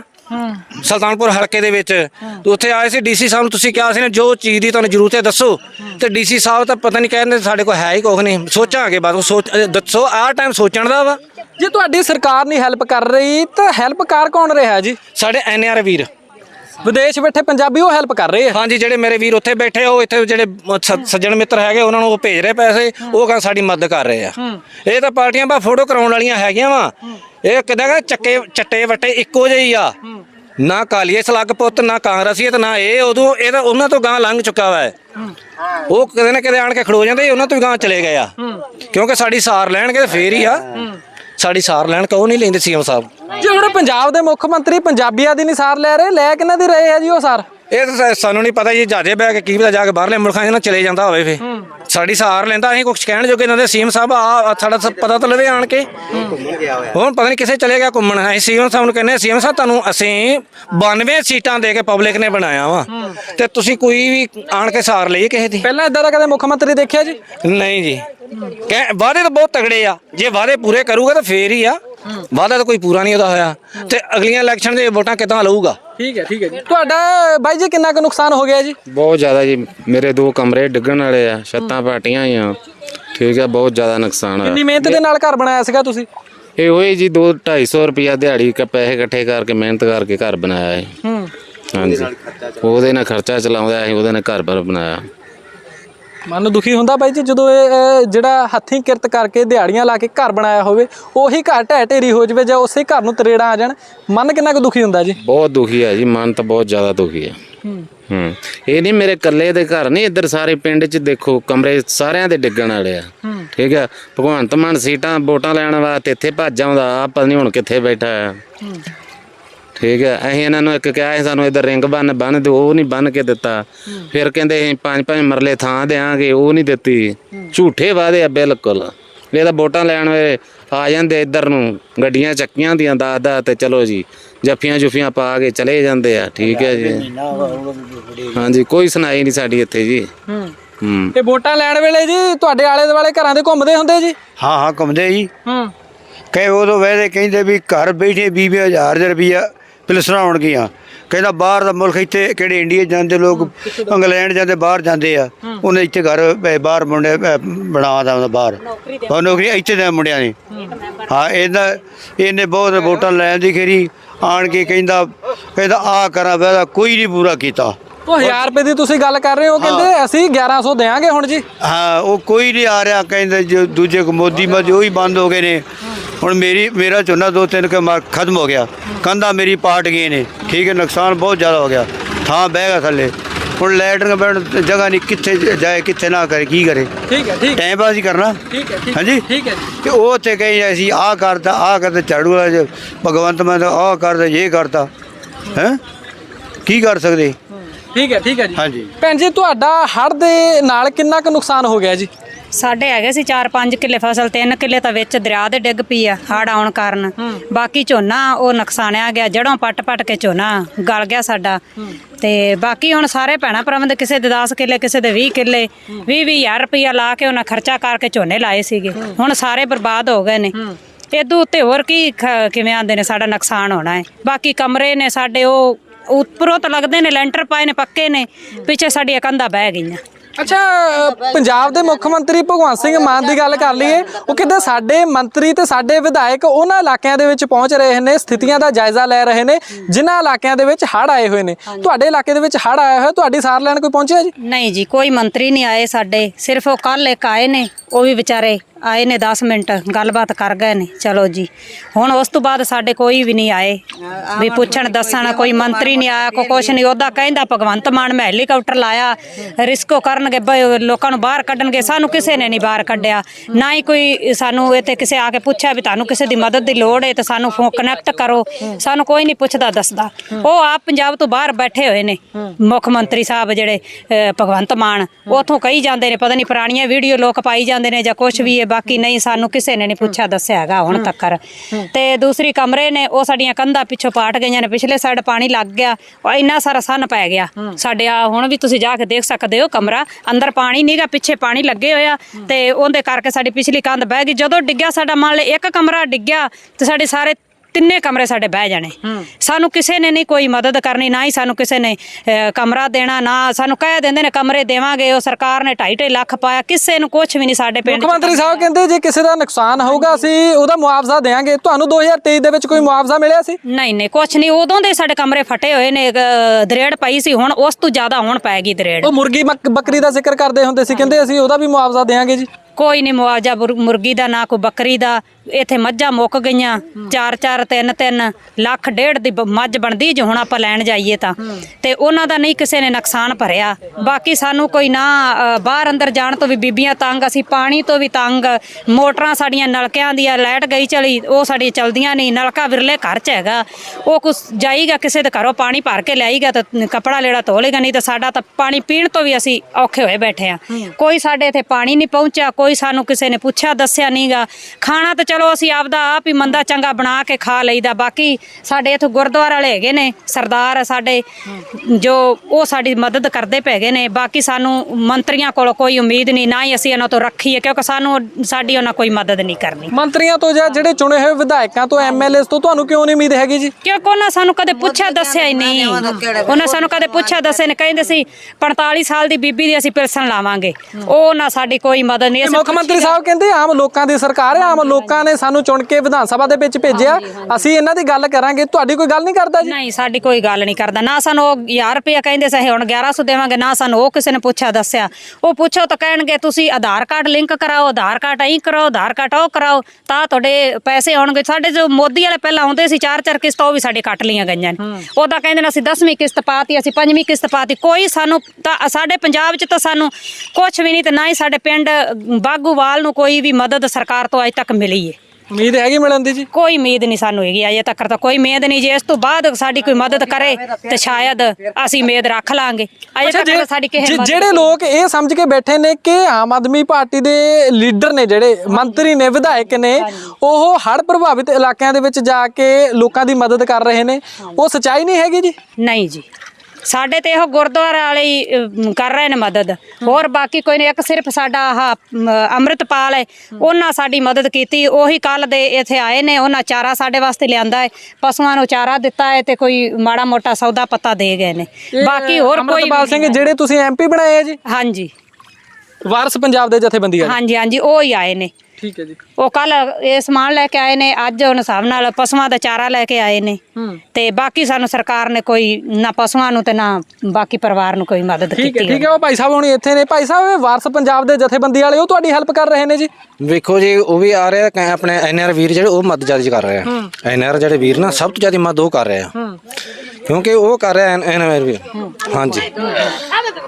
ਸੁਲਤਾਨਪੁਰ ਹਲਕੇ ਦੇ ਵਿੱਚ। ਤੇ ਉੱਥੇ ਆਏ ਸੀ ਡੀਸੀ ਸਾਹਿਬ ਨੂੰ ਤੁਸੀਂ ਕਿਹਾ ਸੀ ਨਾ ਜੋ ਚੀਜ਼ ਦੀ ਤੁਹਾਨੂੰ ਜ਼ਰੂਰਤ ਹੈ ਦੱਸੋ। ਤੇ ਡੀਸੀ ਸਾਹਿਬ ਤਾਂ ਪਤਾ ਨਹੀਂ ਕਹਿੰਦੇ ਸਾਡੇ ਕੋਲ ਹੈ ਹੀ ਕੁਛ ਨਹੀਂ। ਸੋਚਾਂਗੇ ਬਾਅਦ ਸੋਚ ਦੱਸੋ ਆਹ ਟਾਈਮ ਸੋਚਣ ਦਾ ਵਾ। ਜੇ ਤੁਹਾਡੀ ਸਰਕਾਰ ਨਹੀਂ ਹੈਲਪ ਕਰ ਰਹੀ ਤਾਂ ਹੈਲਪ ਕਰ ਕੌਣ ਰਿਹਾ ਜੀ? ਸਾਡੇ ਐਨਆਰ ਵੀਰ। ਵਿਦੇਸ਼ ਬੈਠੇ ਪੰਜਾਬੀ ਉਹ ਹੈਲਪ ਕਰ ਰਹੇ ਆ। ਹਾਂਜੀ ਜਿਹੜੇ ਮੇਰੇ ਵੀਰ ਉੱਥੇ ਬੈਠੇ ਉਹ ਇੱਥੇ ਜਿਹੜੇ ਸ- ਸੱਜਣ ਮਿੱਤਰ ਹੈਗੇ ਉਹਨਾਂ ਨੂੰ ਉਹ ਭੇਜ ਰਹੇ ਪੈਸੇ ਉਹ ਕਹਿੰਦੇ ਸਾਡੀ ਮਦਦ ਕਰ ਰਹੇ ਆ। ਇਹ ਤਾਂ ਪਾਰਟੀਆਂ ਬਾ ਫੋਟੋ ਕਰਾਉਣ ਵਾਲੀਆਂ ਹੈਗੀਆਂ ਵਾ। ਇਹ ਕਿਦਾਂ ਕਹਿੰਦਾ ਚੱਕੇ ਚੱਟੇ ਵੱਟੇ ਇੱਕੋ ਜਿਹੇ ਹੀ ਆ। ਨਾ ਕਾਲੀਏ ਸਲੱਗ ਪੁੱਤ ਨਾ ਕਾਂਗਰਸੀਅਤ ਨਾ ਇਹ ਉਦੋਂ ਇਹ ਤਾਂ ਉਹਨਾਂ ਤੋਂ ਗਾਂ ਲੰਘ ਚੁੱਕਾ ਵਾ ਉਹ ਕਿਤੇ ਨਾ ਕਿਤੇ ਆਣ ਕੇ ਖੜੋ ਜਾਂਦੇ ਉਹਨਾਂ ਤੋਂ ਵੀ ਗਾਂ ਚਲੇ ਗਏ ਆ। ਕਿਉਂਕਿ ਸਾਡੀ ਸਾਰ ਲੈਣਗੇ ਤੇ ਫੇਰ ਹੀ ਆ। ਸਾਡੀ ਸਾਰ ਲੈਣ ਕਿਉਂ ਨਹੀਂ ਲੈਂਦੇ ਸੀਐਮ ਸਾਹਿਬ। ਜੀ ਹੁਣ ਪੰਜਾਬ ਦੇ ਮੁੱਖ ਮੰਤਰੀ ਪੰਜਾਬੀਆਂ ਦੀ ਨਹੀਂ ਸਾਰ ਲੈ ਰਹੇ ਲੈ ਕਿਹਨਾਂ ਦੀ ਰਹੇ ਆ ਜੀ ਉਹ ਸਾਰ? ਇਹ ਤਾਂ ਸਾ- ਸਾਨੂੰ ਨਹੀਂ ਪਤਾ ਜੀ ਜਾਜੇ ਬਹਿ ਕੇ ਕੀ ਪਤਾ ਜਾ ਕੇ ਬਾਹਰਲੇ ਮੁਲਕਾਂ 'ਚ ਨਾ ਚਲੇ ਜਾਂਦਾ ਹੋਵੇ ਫੇ। ਸਾਡੀ ਸਾਰ ਲੈਂਦਾ ਅਸੀਂ ਕੁਝ ਕਹਿਣ ਜੋਗੇ ਇਹਨਾਂ ਦੇ ਸੀਐਮ ਸਾਹਿਬ ਆ ਸਾਡਾ ਸ- ਪਤਾ ਤਾਂ ਲਵੇ ਆਣ ਕੇ। ਹੁਣ ਪਤਾ ਨਹੀਂ ਕਿਸੇ ਚਲੇ ਗਿਆ ਘੁੰਮਣ। ਅਸੀਂ ਸੀਐਮ ਸਾਹਿਬ ਨੂੰ ਕਹਿੰਦੇ ਸੀਐਮ ਸਾਹਿਬ ਤੁਹਾਨੂੰ ਅਸੀਂ 92 ਸੀਟਾਂ ਦੇ ਕੇ ਪਬਲਿਕ ਨੇ ਬਣਾਇਆ ਵਾ। ਤੇ ਤੁਸੀਂ ਕੋਈ ਵੀ ਆਣ ਕੇ ਸਾਰ ਲਈ ਕਿਸੇ ਦੀ। ਪਹਿਲਾਂ ਇਦਾਂ ਦਾ ਕਦੇ ਮੁੱਖ ਮੰਤਰੀ ਦੇਖਿਆ ਜੀ? ਨਹੀਂ ਜੀ। ਕਹਿ ਵਾਅਦੇ ਤਾਂ ਬਹੁਤ ਤਗੜੇ ਆ। ਜੇ ਵਾਅਦੇ ਪੂਰੇ ਕਰੂਗਾ ਤਾਂ ਫੇਰ ਹੀ ਆ। ਵਾਅਦਾ ਤਾਂ ਕੋਈ ਪੂਰਾ ਨਹੀਂ ਉਹਦਾ ਹੋਇਆ। ਤੇ ਅਗਲੀਆਂ ਇਲੈਕਸ਼ਨ ਦੇ ਵੋਟਾਂ ਕਿੱਦਾਂ ਲਊਗਾ? ਠੀਕ ਹੈ ਠੀਕ ਹੈ ਜੀ। ਤੁਹਾਡਾ ਬਾਈ ਜੀ ਕਿੰਨਾ ਕੁ ਨੁਕਸਾਨ ਹੋ ਗਿਆ ਜੀ? ਬਹੁਤ ਜ਼ਿਆਦਾ ਜੀ। ਮੇਰੇ ਦੋ ਕਮਰੇ ਡਿੱਗਣ ਵਾਲੇ ਆ ਛੱਤਾਂ ਪਾਟੀਆਂ ਆ ਠੀਕ ਹੈ ਬਹੁਤ ਜ਼ਿਆਦਾ ਨੁਕਸਾਨ ਕਿੰਨੀ ਹੋਇਆ ਮਿਹਨਤ ਦੇ ਨਾਲ ਘਰ ਬਣਾਇਆ ਸੀਗਾ ਤੁਸੀਂ? ਇਹ ਹੋਏ ਜੀ 2 250 ਰੁਪਿਆ ਦਿਹਾੜੀ ਕ ਪੈਸੇ ਇਕੱਠੇ ਕਰਕੇ ਮਿਹਨਤ ਕਰਕੇ ਘਰ ਬਣਾਇਆ ਹੈ ਹੂੰ। ਹਾਂਜੀ। ਉਹਦੇ ਨਾਲ ਖਰਚਾ ਚਲਾਉਂਦਾ ਸੀ ਉਹਦੇ ਨਾਲ ਘਰ ਬਣਾਇਆ। ਮਨ ਦੁਖੀ ਹੁੰਦਾ ਬਾਈ ਜੀ ਜਦੋਂ ਇਹ ਜਿਹੜਾ ਹੱਥੀਂ ਕਿਰਤ ਕਰਕੇ ਦਿਹਾੜੀਆਂ ਲਾ ਕੇ ਘਰ ਬਣਾਇਆ ਹੋਵੇ ਉਹੀ ਘਰ ਢਹਿ ਢੇਰੀ ਹੋ ਜਾਵੇ ਜਾਂ ਉਸੇ ਘਰ ਨੂੰ ਤਰੇੜਾਂ ਆ ਜਾਣ ਮਨ ਕਿੰਨਾ ਕੁ ਦੁਖੀ ਹੁੰਦਾ ਜੀ? ਬਹੁਤ ਦੁਖੀ ਹੈ ਜੀ ਮਨ ਤਾਂ ਬਹੁਤ ਜ਼ਿਆਦਾ ਦੁਖੀ ਹੈ। ਹੂੰ। ਇਹ ਨਹੀਂ ਮੇਰੇ ਇਕੱਲੇ ਦੇ ਘਰ ਨਹੀਂ ਇੱਧਰ ਸਾਰੇ ਪਿੰਡ 'ਚ ਦੇਖੋ ਕਮਰੇ ਸਾਰਿਆਂ ਦੇ ਡਿੱਗਣ ਵਾਲੇ ਆ। ਠੀਕ ਹੈ ਭਗਵੰਤ ਮਾਨ ਸੀਟਾਂ ਵੋਟਾਂ ਲੈਣ ਵਾਸਤੇ ਇੱਥੇ ਭੱਜ ਆਉਂਦਾ ਆ ਪਤਾ ਨਹੀਂ ਹੁਣ ਕਿੱਥੇ ਬੈਠਾ ਹੈ। ਠੀਕ ਹੈ ਅਸੀਂ ਇਹਨਾਂ ਨੂੰ ਇੱਕ ਕਿਹਾ ਸੀ ਸਾਨੂੰ ਇੱਧਰ ਰਿੰਗ ਬੰਨ ਬੰਨ ਦਿਓ ਉਹ ਨਹੀਂ ਬੰਨ ਕੇ ਦਿੱਤਾ। ਫਿਰ ਕਹਿੰਦੇ ਅਸੀਂ ਪੰਜ ਪੰਜ ਮਰਲੇ ਥਾਂ ਦੇਾਂਗੇ ਉਹ ਨਹੀਂ ਦਿੱਤੀ। ਝੂਠੇ ਵਾਅਦੇ ਆ ਬਿਲਕੁਲ। ਇਹ ਤਾਂ ਵੋਟਾਂ ਲੈਣ ਵੇ ਆ ਜਾਂਦੇ ਇੱਧਰ ਨੂੰ ਗੱਡੀਆਂ ਚੱਕੀਆਂ ਦੀਆਂ ਦਸ ਦਸ ਤੇ ਚਲੋ ਜੀ ਜੱਫੀਆਂ ਜੁਫੀਆਂ ਪਾ ਕੇ ਚਲੇ ਜਾਂਦੇ ਆ ਠੀਕ ਹੈ ਜੀ। ਹਾਂਜੀ ਕੋਈ ਸੁਣਾਈ ਨਹੀਂ ਸਾਡੀ ਇੱਥੇ ਜੀ। ਹੂੰ। ਤੇ ਵੋਟਾਂ ਲੈਣ ਵੇਲੇ ਜੀ ਤੁਹਾਡੇ ਆਲੇ ਦੁਆਲੇ ਘਰਾਂ ਦੇ ਘੁੰਮਦੇ ਹੁੰਦੇ ਜੀ? ਹਾਂ ਹਾਂ ਘੁੰਮਦੇ ਜੀ। ਹੂੰ। ਕਈ ਉਦੋਂ ਵੈਸੇ ਕਹਿੰਦੇ ਵੀ ਘਰ ਬੈਠੇ 20000 ਰੁਪਈਆ ਪਿਲਸਣਾ ਹੋਣਗੀਆਂ ਕਹਿੰਦਾ ਬਾਹਰ ਦਾ ਮੁਲਕ ਇੱਥੇ ਕਿਹੜੇ ਇੰਡੀਆ ਜਾਂਦੇ ਲੋਕ ਇੰਗਲੈਂਡ ਜਾਂਦੇ ਬਾਹਰ ਜਾਂਦੇ ਆ। ਉਹਨੇ ਇੱਥੇ ਘਰ ਬਾਹਰ ਮੁੰਡੇ ਅਹ, ਬਣਾ ਦਾ ਬਾਹਰ। ਉਹ ਨੌਕਰੀ ਇੱਥੇ ਦੇ ਮੁੰਡਿਆਂ ਨੇ। ਹਾਂ ਇਹਦਾ ਇਹਨੇ ਬਹੁਤ ਵੋਟਾਂ ਲੈਣ ਦੀ ਖੇਰੀ। ਆਣ ਕੇ ਕਹਿੰਦਾ ਕਹਿੰਦਾ ਆ ਕਰਾਂ ਵੈਦਾ ਕੋਈ ਨਹੀਂ ਪੂਰਾ ਕੀਤਾ। ਉਹ 1000 ਰੁਪਏ ਦੀ ਤੁਸੀਂ ਗੱਲ ਕਰ ਰਹੇ ਹੋ ਕਹਿੰਦੇ ਅਸੀਂ 1100 ਦੇਾਂਗੇ ਹੁਣ ਜੀ। ਹਾਂ ਉਹ ਕੋਈ ਨਹੀਂ ਆ ਰਿਹਾ ਕਹਿੰਦੇ ਜੋ ਦੂਜੇ ਕੋ ਮੋਦੀ ਮੋਦੀ ਉਹ ਹੀ ਬੰਦ ਹੋ ਗਏ ਨੇ। ਹੁਣ ਮੇਰੀ ਮੇਰਾ ਝੋਨਾ ਦੋ ਤਿੰਨ ਕੇ ਮਾਰ ਖਤਮ ਹੋ ਗਿਆ। ਕੰਧਾਂ ਮੇਰੀ ਪਾਟ ਗਏ ਨੇ ਠੀਕ ਹੈ ਨੁਕਸਾਨ ਬਹੁਤ ਜ਼ਿਆਦਾ ਹੋ ਗਿਆ। ਥਾਂ ਬਹਿ ਗਿਆ ਥੱਲੇ। ਹੁਣ ਲੈਟਰਿੰਗ ਬੈਣ ਜਗ੍ਹਾ ਨਹੀਂ ਕਿੱਥੇ ਜਾਏ ਕਿੱਥੇ ਨਾ ਕਰੇ ਕੀ ਕਰੇ? ਠੀਕ ਹੈ ਠੀਕ ਟਾਈਮ ਪਾਸ ਹੀ ਕਰਨਾ। ਠੀਕ ਹੈ ਹਾਂਜੀ? ਠੀਕ ਹੈ ਤੇ ਉਹ ਉੱਥੇ ਕਹੀ ਅਸੀਂ ਆਹ ਕਰਤਾ ਆਹ ਕਰਤਾ ਝਾੜੂ ਵਾਲਾ ਭਗਵੰਤ ਮਾਨ ਦਾ ਆਹ ਕਰਦਾ ਇਹ ਕਰਤਾ। ਹੈ? ਕੀ ਕਰ ਸਕਦੇ? ਠੀਕ ਹੈ ਠੀਕ ਹੈ ਜੀ। ਹਾਂਜੀ। ਭੈਣ ਜੀ ਤੁਹਾਡਾ ਹੜ੍ਹ ਦੇ ਨਾਲ ਕਿੰਨਾ ਕੁ ਨੁਕਸਾਨ ਹੋ ਗਿਆ ਜੀ? ਸਾਡੇ ਹੈਗੇ ਸੀ 4-5 ਕਿੱਲੇ ਫਸਲ 3 ਕਿੱਲੇ ਤਾਂ ਵਿੱਚ ਦਰਿਆ ਦੇ ਡਿੱਗ ਪਈ ਆ ਹੜ ਆਉਣ ਕਾਰਨ। ਬਾਕੀ ਝੋਨਾ ਉਹ ਨੁਕਸਾਨਿਆ ਗਿਆ ਜੜੋਂ ਪੱਟ-ਪੱਟ ਕੇ ਝੋਨਾ ਗਲ ਗਿਆ ਸਾਡਾ। ਤੇ ਬਾਕੀ ਹੁਣ ਸਾਰੇ ਭੈਣਾਂ ਭਰਾਵਾਂ ਦੇ ਕਿਸੇ ਦੇ 10 ਕਿੱਲੇ ਕਿਸੇ ਦੇ 20 ਕਿੱਲੇ 20 ਹਜ਼ਾਰ ਰੁਪਇਆ ਲਾ ਕੇ ਉਹਨਾਂ ਖਰਚਾ ਕਰਕੇ ਝੋਨੇ ਲਾਏ ਸੀਗੇ। ਹੁਣ ਸਾਰੇ ਬਰਬਾਦ ਹੋ ਗਏ ਨੇ। ਇਦੋਂ ਉੱਤੇ ਹੋਰ ਕੀ ਕਿਵੇਂ ਆਂਦੇ ਨੇ ਸਾਡਾ ਨੁਕਸਾਨ ਹੋਣਾ ਹੈ। ਬਾਕੀ ਕਮਰੇ ਨੇ ਸਾਡੇ ਉਹ ਉੱਪਰੋਂ ਤਾਂ ਲੱਗਦੇ ਨੇ ਲੈਂਟਰ ਪਾਏ ਨੇ ਪੱਕੇ ਨੇ ਪਿੱਛੇ ਸਾਡੀਆਂ ਕੰਧਾਂ ਬਹਿ ਗਈਆਂ। ਅੱਛਾ ਅ, ਪੰਜਾਬ ਦੇ ਮੁੱਖ ਮੰਤਰੀ ਭਗਵੰਤ ਸਿੰਘ ਮਾਨ ਦੀ ਗੱਲ ਕਰ ਲਈਏ ਉਹ ਕਹਿੰਦੇ ਸਾਡੇ ਮੰਤਰੀ ਤੇ ਸਾਡੇ ਵਿਧਾਇਕ ਉਹਨਾਂ ਇਲਾਕਿਆਂ ਦੇ ਵਿੱਚ ਪਹੁੰਚ ਰਹੇ ਨੇ ਸਥਿਤੀਆਂ ਦਾ ਜਾਇਜ਼ਾ ਲੈ ਰਹੇ ਨੇ ਜਿਨ੍ਹਾਂ ਇਲਾਕਿਆਂ ਦੇ ਵਿੱਚ ਹੜ੍ਹ ਆਏ ਹੋਏ ਨੇ। ਤੁਹਾਡੇ ਇਲਾਕੇ ਦੇ ਵਿੱਚ ਹੜ੍ਹ ਆਇਆ ਹੋਇਆ ਤੁਹਾਡੀ ਸਾਰ ਲੈਣ ਕੋਈ ਪਹੁੰਚਿਆ ਜੀ? ਨਹੀਂ ਜੀ ਕੋਈ ਮੰਤਰੀ ਨਹੀਂ ਆਏ ਸਾਡੇ ਸਿਰਫ ਉਹ ਕੱਲ ਇੱਕ ਆਏ ਨੇ ਉਹ ਵੀ ਵਿਚਾਰੇ ਆਏ ਨੇ 10 ਮਿੰਟ ਗੱਲਬਾਤ ਕਰ ਗਏ ਨੇ ਚਲੋ ਜੀ। ਹੁਣ ਉਸ ਤੋਂ ਬਾਅਦ ਸਾਡੇ ਕੋਈ ਵੀ ਨਹੀਂ ਆਏ ਵੀ ਪੁੱਛਣ ਦੱਸਣ ਕੋਈ ਮੰਤਰੀ ਨਹੀਂ ਆਇਆ ਕੋਈ ਕੁਛ ਨਹੀਂ ਉਹਦਾ ਕਹਿੰਦਾ ਭਗਵੰਤ ਮਾਨ ਮੈਂ ਹੈਲੀਕਾਪਟਰ ਲਾਇਆ ਰਿਸਕੋ ਕਰਨਗੇ ਬ- ਲੋਕਾਂ ਨੂੰ ਬਾਹਰ ਕੱਢਣਗੇ। ਸਾਨੂੰ ਕਿਸੇ ਨੇ ਨਹੀਂ ਬਾਹਰ ਕੱਢਿਆ। ਨਾ ਹੀ ਕੋਈ ਸਾਨੂੰ ਇੱਥੇ ਕਿਸੇ ਆ ਕੇ ਪੁੱਛਿਆ ਵੀ ਤੁਹਾਨੂੰ ਕਿਸੇ ਦੀ ਮਦਦ ਦੀ ਲੋੜ ਹੈ ਤਾਂ ਸਾਨੂੰ ਫੋਨ ਕਨੈਕਟ ਕਰੋ। ਸਾਨੂੰ ਕੋਈ ਨਹੀਂ ਪੁੱਛਦਾ ਦੱਸਦਾ। ਉਹ ਆਪ ਪੰਜਾਬ ਤੋਂ ਬਾਹਰ ਬੈਠੇ ਹੋਏ ਨੇ। ਮੁੱਖ ਮੰਤਰੀ ਸਾਹਿਬ ਜਿਹੜੇ ਅਹ, ਭਗਵੰਤ ਮਾਨ ਉਥੋਂ ਕਹੀ ਜਾਂਦੇ ਨੇ ਪਤਾ ਨਹੀਂ ਪੁਰਾਣੀਆਂ ਵੀਡੀਓ ਲੋਕ ਪਾਈ ਜਾਂਦੇ ਨੇ ਜਾਂ ਕੁਝ ਵੀ ਹੈ ਬਾਕੀ ਨਹੀਂ ਸਾਨੂੰ ਕਿਸੇ ਨੇ ਨਹੀਂ ਪੁੱਛਿਆ ਦੱਸਿਆ ਹੈਗਾ ਹੁਣ ਤੱਕਰ। ਤੇ ਦੂਸਰੀ ਕਮਰੇ ਨੇ ਉਹ ਸਾਡੀਆਂ ਕੰਧਾਂ ਪਿੱਛੋਂ ਪਾਟ ਗਈਆਂ ਨੇ ਪਿਛਲੇ ਸਾਈਡ ਪਾਣੀ ਲੱਗ ਗਿਆ। ਉਹ ਇੰਨਾ ਸਾਰਾ ਸੰਨ ਪੈ ਗਿਆ। ਸਾਡੇ ਆ ਹੁਣ ਵੀ ਤੁਸੀਂ ਜਾ ਕੇ ਦੇਖ ਸਕਦੇ ਹੋ ਕਮਰਾ। ਅੰਦਰ ਪਾਣੀ ਨਹੀਂਗਾ ਪਿੱਛੇ ਪਾਣੀ ਲੱਗੇ ਹੋਇਆ ਤੇ ਉਹਦੇ ਕਰਕੇ ਸਾਡੀ ਪਿਛਲੀ ਕੰਧ ਬਹਿ ਗਈ। ਜਦੋਂ ਡਿੱਗਿਆ ਸਾਡਾ ਮੰਨ ਲਓ ਇੱਕ ਕਮਰਾ ਡਿੱਗਿਆ ਤੇ ਸਾਡੇ ਸਾਰੇ ਤਿੰਨੇ ਕਮਰੇ ਸਾਡੇ ਬਹਿ ਜਾਣੇ। ਸਾਨੂੰ ਕਿਸੇ ਨੇ ਨਹੀਂ ਕੋਈ ਮਦਦ ਕਰਨੀ ਨਾ ਹੀ ਸਾਨੂੰ ਕਿਸੇ ਨੇ ਅਹ, ਕਮਰਾ ਦੇਣਾ ਨਾ ਸਾਨੂੰ ਕਹਿ ਦਿੰਦੇ ਨੇ ਕਮਰੇ ਦੇਵਾਂਗੇ ਉਹ ਸਰਕਾਰ ਨੇ 2.5 ਲੱਖ ਪਾਇਆ ਕਿਸੇ ਨੂੰ ਕੁਝ ਵੀ ਨਹੀਂ ਸਾਡੇ ਪਿੰਡ ਮੁੱਖ ਮੰਤਰੀ ਸਾਹਿਬ ਕਹਿੰਦੇ ਜੇ ਕਿਸੇ ਦਾ ਨੁਕਸਾਨ ਹੋਊਗਾ ਅਸੀਂ ਉਹਦਾ ਮੁਆਵਜ਼ਾ ਦੇਵਾਂਗੇ। ਤੁਹਾਨੂੰ 2023 ਦੇ ਵਿੱਚ ਕੋਈ ਮੁਆਵਜ਼ਾ ਮਿਲਿਆ ਸੀ? ਨਹੀਂ ਨਹੀਂ ਕੁਝ ਨਹੀਂ ਉਦੋਂ ਦੇ ਸਾਡੇ ਕਮਰੇ ਫਟੇ ਹੋਏ ਨੇ ਅਹ, ਦਰੇੜ ਪਈ ਸੀ ਹੁਣ ਉਸ ਤੋਂ ਜ਼ਿਆਦਾ ਹੁਣ ਪੈ ਗਈ ਦਰੇੜ। ਉਹ ਮੁਰਗੀ ਬੱਕਰੀ ਦਾ ਜ਼ਿਕਰ ਕਰਦੇ ਹੁੰਦੇ ਸੀ ਕਹਿੰਦੇ ਅਸੀਂ ਉਹਦਾ ਵੀ ਮੁਆਵਜ਼ਾ ਦੇਵਾਂਗੇ ਜੀ। ਕੋਈ ਨਹੀਂ ਮੁਆਵਜ਼ਾ ਮੁਰ- ਮੁਰਗੀ ਦਾ ਨਾ ਕੋਈ ਬੱਕਰੀ ਦਾ। ਇੱਥੇ ਮੱਝਾਂ ਮੁੱਕ ਗਈਆਂ। 4 4 3 3 ਲੱਖ ਡੇਢ ਦੀ ਬ- ਮੱਝ ਬਣਦੀ ਜੇ ਹੁਣ ਆਪਾਂ ਲੈਣ ਜਾਈਏ ਤਾਂ। ਤੇ ਉਹਨਾਂ ਦਾ ਨਹੀਂ ਕਿਸੇ ਨੇ ਨੁਕਸਾਨ ਭਰਿਆ। ਬਾਕੀ ਸਾਨੂੰ ਕੋਈ ਨਾ ਅ, ਬਾਹਰ ਅੰਦਰ ਜਾਣ ਤੋਂ ਵੀ ਬੀਬੀਆਂ ਤੰਗ ਅਸੀਂ ਪਾਣੀ ਤੋਂ ਵੀ ਤੰਗ। ਮੋਟਰਾਂ ਸਾਡੀਆਂ ਨਲਕਿਆਂ ਦੀਆਂ ਲਾਈਟ ਗਈ ਚਲੀ ਉਹ ਸਾਡੀ ਚਲਦੀਆਂ ਨਹੀਂ। ਨਲਕਾ ਵਿਰਲੇ ਘਰ ਚ ਹੈਗਾ। ਉਹ ਕੁਛ ਜਾਈਗਾ ਕਿਸੇ ਦੇ ਘਰੋਂ ਪਾਣੀ ਭਰ ਕੇ ਲਿਆਈਗਾ ਤਾਂ ਕਪੜਾ ਲੈੜਾ ਧੋ ਲੇਗਾ ਨਹੀਂ ਤਾਂ ਸਾਡਾ ਤਾਂ ਪਾਣੀ ਪੀਣ ਤੋਂ ਵੀ ਅਸੀਂ ਔਖੇ ਹੋਏ ਬੈਠੇ ਆ ਕੋਈ ਸਾਡੇ ਇੱਥੇ ਪਾਣੀ ਨਹੀਂ ਪਹੁੰਚਿਆ ਕੋਈ ਸਾਨੂੰ ਕਿਸੇ ਨੇ ਪੁੱਛਿਆ ਦੱਸਿਆ ਨਹੀਂਗਾ ਖਾਣਾ ਤਾਂ ਚਲੋ ਅਸੀਂ ਆਪਦਾ ਆਪ ਹੀ ਮੰਦਾ ਚੰਗਾ ਬਣਾ ਕੇ ਖਾ ਲਈਦਾ। ਬਾਕੀ ਸਾਡੇ ਇੱਥੇ ਗੁਰਦੁਆਰਾ ਵਾਲੇ ਹੈਗੇ ਨੇ ਸਰਦਾਰ ਆ ਸਾਡੇ ਜੋ ਉਹ ਸਾਡੀ ਮਦਦ ਕਰਦੇ ਪੈਗੇ ਨੇ। ਬਾਕੀ ਸਾਨੂੰ ਮੰਤਰੀਆਂ ਕੋਲੋਂ ਕੋਈ ਉਮੀਦ ਨਹੀਂ ਨਾ ਹੀ ਅਸੀਂ ਇਹਨਾਂ ਤੋਂ ਰੱਖੀਏ ਕਿਉਂਕਿ ਸਾਨੂੰ ਸਾਡੀ ਉਹਨਾਂ ਕੋਈ ਮਦਦ ਨਹੀਂ ਕਰਨੀ। ਮੰਤਰੀਆਂ ਤੋਂ ਜਾਂ ਜਿਹੜੇ ਚੁਣੇ ਹੋਏ ਵਿਧਾਇਕਾਂ ਤੋਂ ਐਮਐਲਏਸ ਤੋਂ ਤੁਹਾਨੂੰ ਕਿਉਂ ਨਹੀਂ ਉਮੀਦ ਹੈਗੀ ਜੀ? ਕਿਉਂਕਿ ਉਹਨਾਂ ਸਾਨੂੰ ਕਦੇ ਪੁੱਛਿਆ ਦੱਸਿਆ ਹੀ ਨਹੀਂ। ਉਹਨਾਂ ਸਾਨੂੰ ਕਦੇ ਪੁੱਛਿਆ ਦੱਸਿਆ ਨਹੀਂ। ਕਹਿੰਦੇ ਸੀ 45 ਸਾਲ ਦੀ ਬੀਬੀ ਦੀ ਅਸੀਂ ਪਿਲਸਣ ਲਾਵਾਂਗੇ। ਉਹ ਨਾ ਸਾਡੀ ਕੋਈ ਮਦਦ ਨਹੀਂ। ਅਸੀਂ ਮੁੱਖ ਮੰਤਰੀ ਸਾਹਿਬ ਕਹਿੰਦੇ ਆਮ ਲੋਕਾਂ ਦੀ ਸਰਕਾਰ ਹੈ ਆਮ ਲੋਕਾਂ ਨੇ ਸਾਨੂੰ ਚੁਣ ਕੇ ਵਿਧਾਨ ਸਭਾ ਦੇ ਵਿੱਚ ਭੇਜਿਆ। ਅਸੀਂ ਇਹਨਾਂ ਦੀ ਗੱਲ ਕਰਾਂਗੇ। ਤੁਹਾਡੀ ਕੋਈ ਗੱਲ ਨਹੀਂ ਕਰਦਾ ਜੀ? ਨਹੀਂ ਸਾਡੀ ਕੋਈ ਗੱਲ ਨਹੀਂ ਕਰਦਾ। ਨਾ ਸਾਨੂੰ ਉਹ 1000 ਰੁਪਇਆ ਕਹਿੰਦੇ ਸੀ ਹੁਣ 1100 ਦੇਵਾਂਗੇ। ਨਾ ਸਾਨੂੰ ਉਹ ਕਿਸੇ ਨੇ ਪੁੱਛਿਆ ਦੱਸਿਆ। ਉਹ ਪੁੱਛੋ ਤਾਂ ਕਹਿਣਗੇ ਤੁਸੀਂ ਆਧਾਰ ਕਾਰਡ ਲਿੰਕ ਕਰਾਓ ਆਧਾਰ ਕਾਰਡ ਐਂ ਕਰਾਓ ਆਧਾਰ ਕਾਰਡ ਉਹ ਕਰਾਓ। ਤਾਂ ਤੁਹਾਡੇ ਪੈਸੇ ਆਉਣਗੇ ਸਾਡੇ ਜੋ ਮੋਦੀ ਵਾਲੇ ਪਹਿਲਾਂ ਆਉਂਦੇ ਸੀ ਚਾਰ ਚਾਰ ਕਿਸ਼ਤਾਂ ਉਹ ਵੀ ਸਾਡੇ ਕੱਟ ਲੀਆਂ ਗਈਆਂ ਨੇ। ਉਹਦਾ ਕਹਿੰਦੇ ਨੇ ਅਸੀਂ 10ਵੀਂ ਕਿਸ਼ਤ ਪਾਤੀ ਅਸੀਂ ਪੰਜਵੀਂ ਕਿਸ਼ਤ ਪਾਤੀ। ਕੋਈ ਸਾਨੂੰ ਤਾਂ ਸਾਡੇ ਪੰਜਾਬ 'ਚ ਤਾਂ ਸਾਨੂੰ ਕੁਝ ਵੀ ਨਹੀਂ ਤੇ ਨਾ ਹੀ ਸਾਡੇ ਪਿੰਡ ਬਾਗੂਵਾਲ ਨੂੰ ਕੋਈ ਵੀ ਮਦਦ ਸਰਕਾਰ ਤੋਂ ਅਜੇ ਤੱਕ ਮਿਲੀ ਹੈ ਉਮੀਦ ਹੈਗੀ ਮਿਲਣ ਦੀ ਜੀ? ਕੋਈ ਉਮੀਦ ਨਹੀਂ ਸਾਨੂੰ ਹੈਗੀ ਅਜੇ ਤੱਕ ਤਾਂ ਕੋਈ ਉਮੀਦ ਨਹੀਂ ਜੇ। ਇਸ ਤੋਂ ਬਾਅਦ ਸਾਡੀ ਕੋਈ ਮਦਦ ਕਰੇ ਤੇ ਸ਼ਾਇਦ ਅਸੀਂ ਉਮੀਦ ਰੱਖ ਲਾਂਗੇ। ਅਜੇ ਤੱਕ ਤਾਂ ਸਾਡੀ ਕਿਸੇ ਮਦਦ ਜਿਹੜੇ ਲੋਕ ਇਹ ਸਮਝ ਕੇ ਬੈਠੇ ਨੇ ਕਿ ਆਮ ਆਦਮੀ ਪਾਰਟੀ ਦੇ ਲੀਡਰ ਨੇ ਜਿਹੜੇ ਮੰਤਰੀ ਨੇ ਵਿਧਾਇਕ ਨੇ ਉਹ ਹੜ੍ਹ ਪ੍ਰਭਾਵਿਤ ਇਲਾਕਿਆਂ ਦੇ ਵਿੱਚ ਜਾ ਕੇ ਲੋਕਾਂ ਦੀ ਮਦਦ ਕਰ ਰਹੇ ਨੇ। ਉਹ ਸੱਚਾਈ ਨਹੀਂ ਹੈਗੀ ਜੀ? ਨਹੀਂ ਜੀ। ਸਾਡੇ ਤੇ ਇਹੋ ਗੁਰਦੁਆਰਾ ਵਾਲੇ ਹੀ ਅਮ, ਕਰ ਰਹੇ ਨੇ ਮਦਦ। ਹੋਰ ਬਾਕੀ ਕੋਈ ਨਹੀਂ ਇੱਕ ਸਿਰਫ ਸਾਡਾ ਆਹ ਅਮ, ਅੰਮ੍ਰਿਤਪਾਲ ਹੈ। ਉਹਨਾਂ ਸਾਡੀ ਮਦਦ ਕੀਤੀ। ਉਹੀ ਕੱਲ ਦੇ ਇੱਥੇ ਆਏ ਨੇ। ਉਹਨਾਂ ਚਾਰਾ ਸਾਡੇ ਵਾਸਤੇ ਲਿਆਂਦਾ ਹੈ। ਪਸ਼ੂਆਂ ਨੂੰ ਚਾਰਾ ਦਿੱਤਾ ਹੈ ਤੇ ਕੋਈ ਮਾੜਾ ਮੋਟਾ ਸੌਦਾ ਪੱਤਾ ਦੇ ਗਏ ਨੇ। ਬਾਕੀ ਹੋਰ ਕੋਈ ਅਮਰਤਪਾਲ ਸਿੰਘ ਜਿਹੜੇ ਤੁਸੀਂ ਐਮਪੀ ਬਣਾਏ ਆ ਜੀ? ਹਾਂਜੀ। ਵਾਰਸ ਪੰਜਾਬ ਦੇ ਜਥੇਬੰਦੀ ਵਾਲੇ? ਹਾਂਜੀ ਹਾਂਜੀ ਉਹ ਹੀ ਆਏ ਨੇ। ਠੀਕ ਹੈ ਜੀ। ਉਹ ਕੱਲ ਇਹ ਸਮਾਨ ਲੈ ਕੇ ਆਏ ਨੇ ਅੱਜ ਉਹਨਾਂ ਹਿਸਾਬ ਨਾਲ ਪਸ਼ੂਆਂ ਦਾ ਚਾਰਾ ਲੈ ਕੇ ਆਏ ਨੇ। ਤੇ ਬਾਕੀ ਸਾਨੂੰ ਸਰਕਾਰ ਨੇ ਕੋਈ ਨਾ ਪਸ਼ੂਆਂ ਨੂੰ ਤੇ ਨਾ ਬਾਕੀ ਪਰਿਵਾਰ ਨੂੰ ਕੋਈ ਮਦਦ ਠੀਕ ਹੈ ਕੀਤੀ ਠੀਕ ਹੈ ਉਹ ਭਾਈ ਸਾਹਿਬ ਹੁਣੀ ਇੱਥੇ ਨੇ। ਭਾਈ ਸਾਹਿਬ ਇਹ ਵਾਰਸ ਪੰਜਾਬ ਦੇ ਜਥੇਬੰਦੀ ਵਾਲੇ ਉਹ ਤੁਹਾਡੀ ਹੈਲਪ ਕਰ ਰਹੇ ਨੇ ਜੀ? ਵੇਖੋ ਜੀ ਉਹ ਵੀ ਆ ਰਿਹਾ ਕ- ਆਪਣੇ ਐਨਆਰ ਵੀਰ ਜਿਹੜੇ ਉਹ ਮਦਦ ਜ਼ਿਆਦਾ ਕਰ ਰਹੇ ਆ। ਐਨਆਰ ਜਿਹੜੇ ਵੀਰ ਨਾ ਸਭ ਤੋਂ ਜ਼ਿਆਦਾ ਮਦਦ ਉਹ ਕਰ ਰਹੇ ਆ। ਕਿਉਂਕਿ ਉਹ ਕਰ ਰਿਹਾ ਐਨਆਰ ਵੀਰ ਹਾਂਜੀ।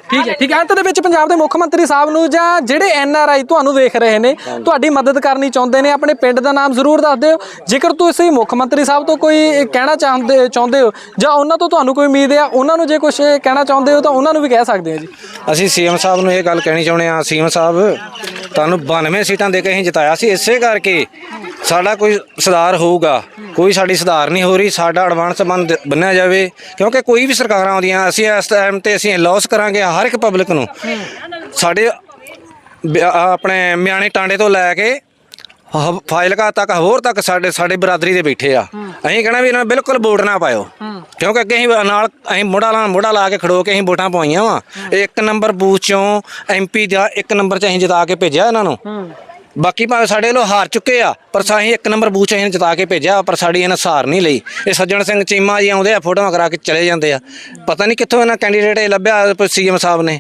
ਠੀਕ ਹੈ ਠੀਕ ਹੈ। ਅੰਤ ਦੇ ਵਿੱਚ ਪੰਜਾਬ ਦੇ ਮੁੱਖ ਮੰਤਰੀ ਸਾਹਿਬ ਨੂੰ ਜਾਂ ਜਿਹੜੇ ਐਨ ਆਰ ਆਈ ਤੁਹਾਨੂੰ ਵੇਖ ਰਹੇ ਨੇ ਤੁਹਾਡੀ ਮਦਦ ਕਰਨੀ ਚਾਹੁੰਦੇ ਨੇ ਆਪਣੇ ਪਿੰਡ ਦਾ ਨਾਮ ਜ਼ਰੂਰ ਦੱਸ ਦਿਓ। ਜੇਕਰ ਤੁਸੀਂ ਮੁੱਖ ਮੰਤਰੀ ਸਾਹਿਬ ਤੋਂ ਕੋਈ ਕਹਿਣਾ ਚਾਹੁੰਦੇ ਚਾਹੁੰਦੇ ਹੋ ਜਾਂ ਉਹਨਾਂ ਤੋਂ ਤੁਹਾਨੂੰ ਕੋਈ ਉਮੀਦ ਹੈ ਉਹਨਾਂ ਨੂੰ ਜੇ ਕੁਝ ਕਹਿਣਾ ਚਾਹੁੰਦੇ ਹੋ ਤਾਂ ਉਹਨਾਂ ਨੂੰ ਵੀ ਕਹਿ ਸਕਦੇ ਹੋ ਜੀ। ਅਸੀਂ ਸੀਐਮ ਸਾਹਿਬ ਨੂੰ ਇਹ ਗੱਲ ਕਹਿਣੀ ਚਾਹੁੰਦੇ ਆ ਸੀਐਮ ਸਾਹਿਬ ਤੁਹਾਨੂੰ 92 ਸੀਟਾਂ ਦੇ ਕੇ ਅਸੀਂ ਜਿਤਾਇਆ ਸੀ ਇਸੇ ਕਰਕੇ ਸਾਡਾ ਕੋਈ ਸੁਧਾਰ ਹੋਊਗਾ, ਕੋਈ ਸਾਡੀ ਸੁਧਾਰ ਨਹੀਂ ਹੋ ਰਹੀ, ਸਾਡਾ ਐਡਵਾਂਸ ਬੰਦ ਬੰਨਿਆ ਜਾਵੇ, ਕਿਉਂਕਿ ਕੋਈ ਵੀ ਸਰਕਾਰਾਂ ਆਉਂਦੀਆਂ, ਅਸੀਂ ਇਸ ਟਾਈਮ ਤੇ ਅਸੀਂ ਲਾਸ ਕਰਾਂਗੇ ਹਰ ਇੱਕ ਪਬਲਿਕ ਨੂੰ। ਸਾਡੇ ਆਪਣੇ ਮਿਆਣੇ ਟਾਂਡੇ ਤੋਂ ਲੈ ਕੇ ਹ- ਫਾਜ਼ਿਲਕਾ ਤੱਕ, ਹੋਰ ਤੱਕ ਸਾਡੇ ਸਾਡੇ ਬਰਾਦਰੀ ਦੇ ਬੈਠੇ ਆ। ਅਸੀਂ ਕਹਿਣਾ ਵੀ ਇਹਨਾਂ ਨੂੰ ਬਿਲਕੁਲ ਵੋਟ ਨਾ ਪਾਇਓ, ਕਿਉਂਕਿ ਅੱਗੇ ਅਸੀਂ ਨਾਲ ਅਸੀਂ ਮੋਢਾ ਲਾ ਮੋਢਾ ਲਾ ਕੇ ਖੜੋ ਕੇ ਅਸੀਂ ਵੋਟਾਂ ਪਵਾਈਆਂ ਵਾ। ਇੱਕ ਨੰਬਰ ਬੂਥ ਚੋਂ ਐਮਪੀ ਦਾ ਇੱਕ ਨੰਬਰ ਚ ਅਸੀਂ ਜਿਤਾ ਕੇ ਭੇਜਿਆ ਇਹਨਾਂ ਨੂੰ। ਬਾਕੀ ਭਾਵੇਂ ਸਾਡੇ ਵੱਲੋਂ ਹਾਰ ਚੁੱਕੇ ਆ, ਪਰ ਅਸੀਂ ਇੱਕ ਨੰਬਰ ਬੂਥ ਚ ਅਸੀਂ ਜਿਤਾ ਕੇ ਭੇਜਿਆ ਪਰ ਸਾਡੀ ਇਹਨਾਂ ਸਾਰ ਨਹੀਂ ਲਈ। ਇਹ ਸੱਜਣ ਸਿੰਘ ਚੀਮਾ ਜੀ ਆਉਂਦੇ ਆ, ਫੋਟੋਆਂ ਕਰਾ ਕੇ ਚਲੇ ਜਾਂਦੇ ਆ। ਪਤਾ ਨਹੀਂ ਕਿੱਥੋਂ ਇਹਨਾਂ ਕੈਂਡੀਡੇਟ ਇਹ ਲੱਭਿਆ ਸੀਐਮ ਸਾਹਿਬ ਨੇ।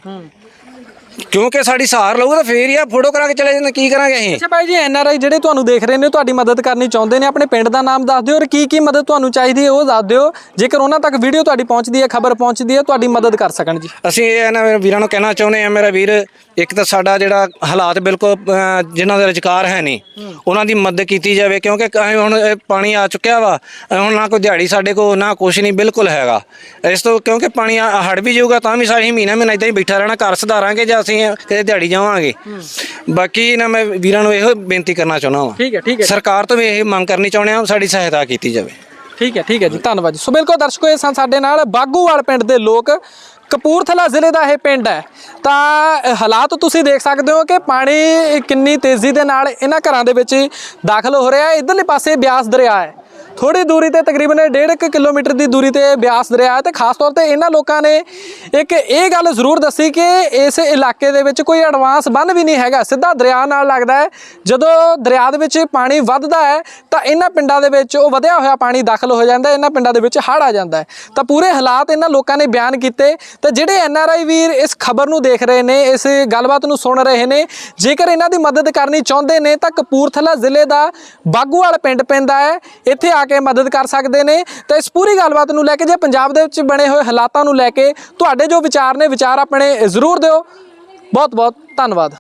ਕਿਉਂਕਿ ਸਾਡੀ ਸਹਾਰ ਲਊਗਾ ਤਾਂ ਫੇਰ ਹੀ ਆ ਫੋਟੋ ਕਰਾ ਕੇ ਚਲੇ ਜਾਂਦੇ ਕੀ ਕਰਾਂਗੇ ਅਸੀਂ? ਅੱਛਾ ਭਾਈ ਜੀ ਐਨ ਆਰ ਆਈ ਜਿਹੜੇ ਤੁਹਾਨੂੰ ਦੇਖ ਰਹੇ ਨੇ ਤੁਹਾਡੀ ਮਦਦ ਕਰਨੀ ਚਾਹੁੰਦੇ ਨੇ ਆਪਣੇ ਪਿੰਡ ਦਾ ਨਾਮ ਦੱਸ ਦਿਓ ਔਰ ਕੀ ਕੀ ਮਦਦ ਤੁਹਾਨੂੰ ਚਾਹੀਦੀ ਹੈ ਉਹ ਦੱਸ ਦਿਓ। ਜੇਕਰ ਉਹਨਾਂ ਤੱਕ ਵੀਡੀਓ ਤੁਹਾਡੀ ਪਹੁੰਚਦੀ ਹੈ ਖਬਰ ਪਹੁੰਚਦੀ ਹੈ ਤੁਹਾਡੀ ਮਦਦ ਕਰ ਸਕਣ ਜੀ। ਅਸੀਂ ਇਹ ਇਹਨਾਂ ਵੀਰਾਂ ਨੂੰ ਕਹਿਣਾ ਚਾਹੁੰਦੇ ਆ ਮੇਰਾ ਵੀਰ ਇੱਕ ਤਾਂ ਸਾਡਾ ਜਿਹੜਾ ਹਾਲਾਤ ਬਿਲਕੁਲ ਅਹ, ਜਿਨ੍ਹਾਂ ਦੇ ਰੁਜ਼ਗਾਰ ਹੈ ਨਹੀਂ ਉਹਨਾਂ ਦੀ ਮਦਦ ਕੀਤੀ ਜਾਵੇ ਕਿਉਂਕਿ ਅਸੀਂ ਹੁਣ ਇਹ ਪਾਣੀ ਆ ਚੁੱਕਿਆ ਵਾ ਅਹ ਹੁਣ ਨਾ ਕੋਈ ਦਿਹਾੜੀ ਸਾਡੇ ਕੋਲ ਨਾ ਕੁਛ ਨਹੀਂ ਬਿਲਕੁਲ ਹੈਗਾ। ਇਸ ਤੋਂ ਕਿਉਂਕਿ ਪਾਣੀ ਆ- ਹੜ ਵੀ ਜਾਊਗਾ ਤਾਂ ਵੀ ਸਾਡੀ ਮਹੀਨਾ ਮਹੀਨਾ ਇਦਾਂ ਹੀ ਬੈਠਾ ਰਹਿਣਾ ਘਰ ਸੁਧਾਰਾਂਗੇ ਜਾਂ ਅਸੀਂ ਕਿਤੇ ਦਿਹਾੜੀ ਜਾਵਾਂਗੇ। ਬਾਕੀ ਨਾ ਮੈਂ ਵੀਰਾਂ ਨੂੰ ਇਹੋ ਬੇਨਤੀ ਕਰਨਾ ਚਾਹੁੰਦਾ ਵਾਂ। ਠੀਕ ਹੈ ਠੀਕ ਹੈ। ਸਰਕਾਰ ਤੋਂ ਵੀ ਇਹ ਮੰਗ ਕਰਨੀ ਚਾਹੁੰਦੇ ਆ ਸਾਡੀ ਸਹਾਇਤਾ ਕੀਤੀ ਜਾਵੇ। ਠੀਕ ਹੈ ਠੀਕ ਹੈ ਜੀ ਧੰਨਵਾਦ ਜੀ। ਸੋ ਬਿਲਕੁਲ ਦਰਸ਼ਕੋ ਇਹ ਸਨ ਸਾਡੇ ਨਾਲ ਬਾਗੂਵਾਲ ਪਿੰਡ ਦੇ ਲੋਕ। ਕਪੂਰਥਲਾ ਜ਼ਿਲ੍ਹੇ ਦਾ ਇਹ ਪਿੰਡ ਹੈ। ਤਾਂ ਹਾਲਾਤ ਤੁਸੀਂ ਦੇਖ ਸਕਦੇ ਹੋ ਕਿ ਪਾਣੀ ਕਿੰਨੀ ਤੇਜ਼ੀ ਦੇ ਨਾਲ ਇਹਨਾਂ ਘਰਾਂ ਦੇ ਵਿੱਚ ਦਾਖਲ ਹੋ ਰਿਹਾ ਹੈ। ਇਧਰਲੇ ਪਾਸੇ ਬਿਆਸ ਦਰਿਆ ਹੈ। ਥੋੜੀ ਦੂਰੀ ਤੇ ਤਕਰੀਬਨ 1.5 ਕਿਲੋਮੀਟਰ ਦੀ ਦੂਰੀ ਤੇ ਬਿਆਸ ਦਰਿਆ ਹੈ ਤੇ ਖਾਸ ਤੌਰ ਤੇ ਇਹਨਾਂ ਲੋਕਾਂ ਨੇ ਇੱਕ ਇਹ ਗੱਲ ਜ਼ਰੂਰ ਦੱਸੀ ਕਿ ਇਸ ਇਲਾਕੇ ਦੇ ਵਿੱਚ ਕੋਈ ਐਡਵਾਂਸ ਬੰਨ ਵੀ ਨਹੀਂ ਹੈਗਾ। ਸਿੱਧਾ ਦਰਿਆ ਨਾਲ ਲੱਗਦਾ ਹੈ। ਜਦੋਂ ਦਰਿਆ ਦੇ ਵਿੱਚ ਪਾਣੀ ਵੱਧਦਾ ਹੈ ਤਾਂ ਇਹਨਾਂ ਪਿੰਡਾਂ ਦੇ ਵਿੱਚ ਉਹ ਵਧਿਆ ਹੋਇਆ ਪਾਣੀ ਦਾਖਲ ਹੋ ਜਾਂਦਾ ਇਹਨਾਂ ਪਿੰਡਾਂ ਦੇ ਵਿੱਚ ਹੜ੍ਹ ਆ ਜਾਂਦਾ ਤਾਂ ਪੂਰੇ ਹਾਲਾਤ ਇਹਨਾਂ ਲੋਕਾਂ ਨੇ ਬਿਆਨ ਕੀਤੇ। ਤੇ ਜਿਹੜੇ ਐਨ ਆਰ ਆਈ ਵੀਰ ਇਸ ਖਬਰ ਨੂੰ ਦੇਖ ਰਹੇ ਨੇ, ਇਸ ਗੱਲਬਾਤ ਨੂੰ ਸੁਣ ਰਹੇ ਨੇ, ਜੇਕਰ ਇਹਨਾਂ ਦੀ ਮਦਦ ਕਰਨੀ ਚਾਹੁੰਦੇ ਨੇ ਤਾਂ ਕਪੂਰਥਲਾ ਜ਼ਿਲ੍ਹੇ ਦਾ ਬਾਗੂਵਾਲ ਪਿੰਡ ਪੈਂਦਾ ਹੈ। ਇੱਥੇ ਆ ਕੇ ਮਦਦ ਕਰ ਸਕਦੇ ਨੇ। ਤਾਂ ਇਸ ਪੂਰੀ ਗੱਲਬਾਤ ਨੂੰ ਲੈ ਕੇ ਜੇ ਪੰਜਾਬ ਦੇ ਵਿੱਚ ਬਣੇ ਹੋਏ ਹਾਲਾਤਾਂ ਨੂੰ ਲੈ ਕੇ ਤੁਹਾਡੇ ਜੋ ਵਿਚਾਰ ਨੇ, ਵਿਚਾਰ ਆਪਣੇ ਜ਼ਰੂਰ ਦਿਓ। ਬਹੁਤ ਬਹੁਤ ਧੰਨਵਾਦ।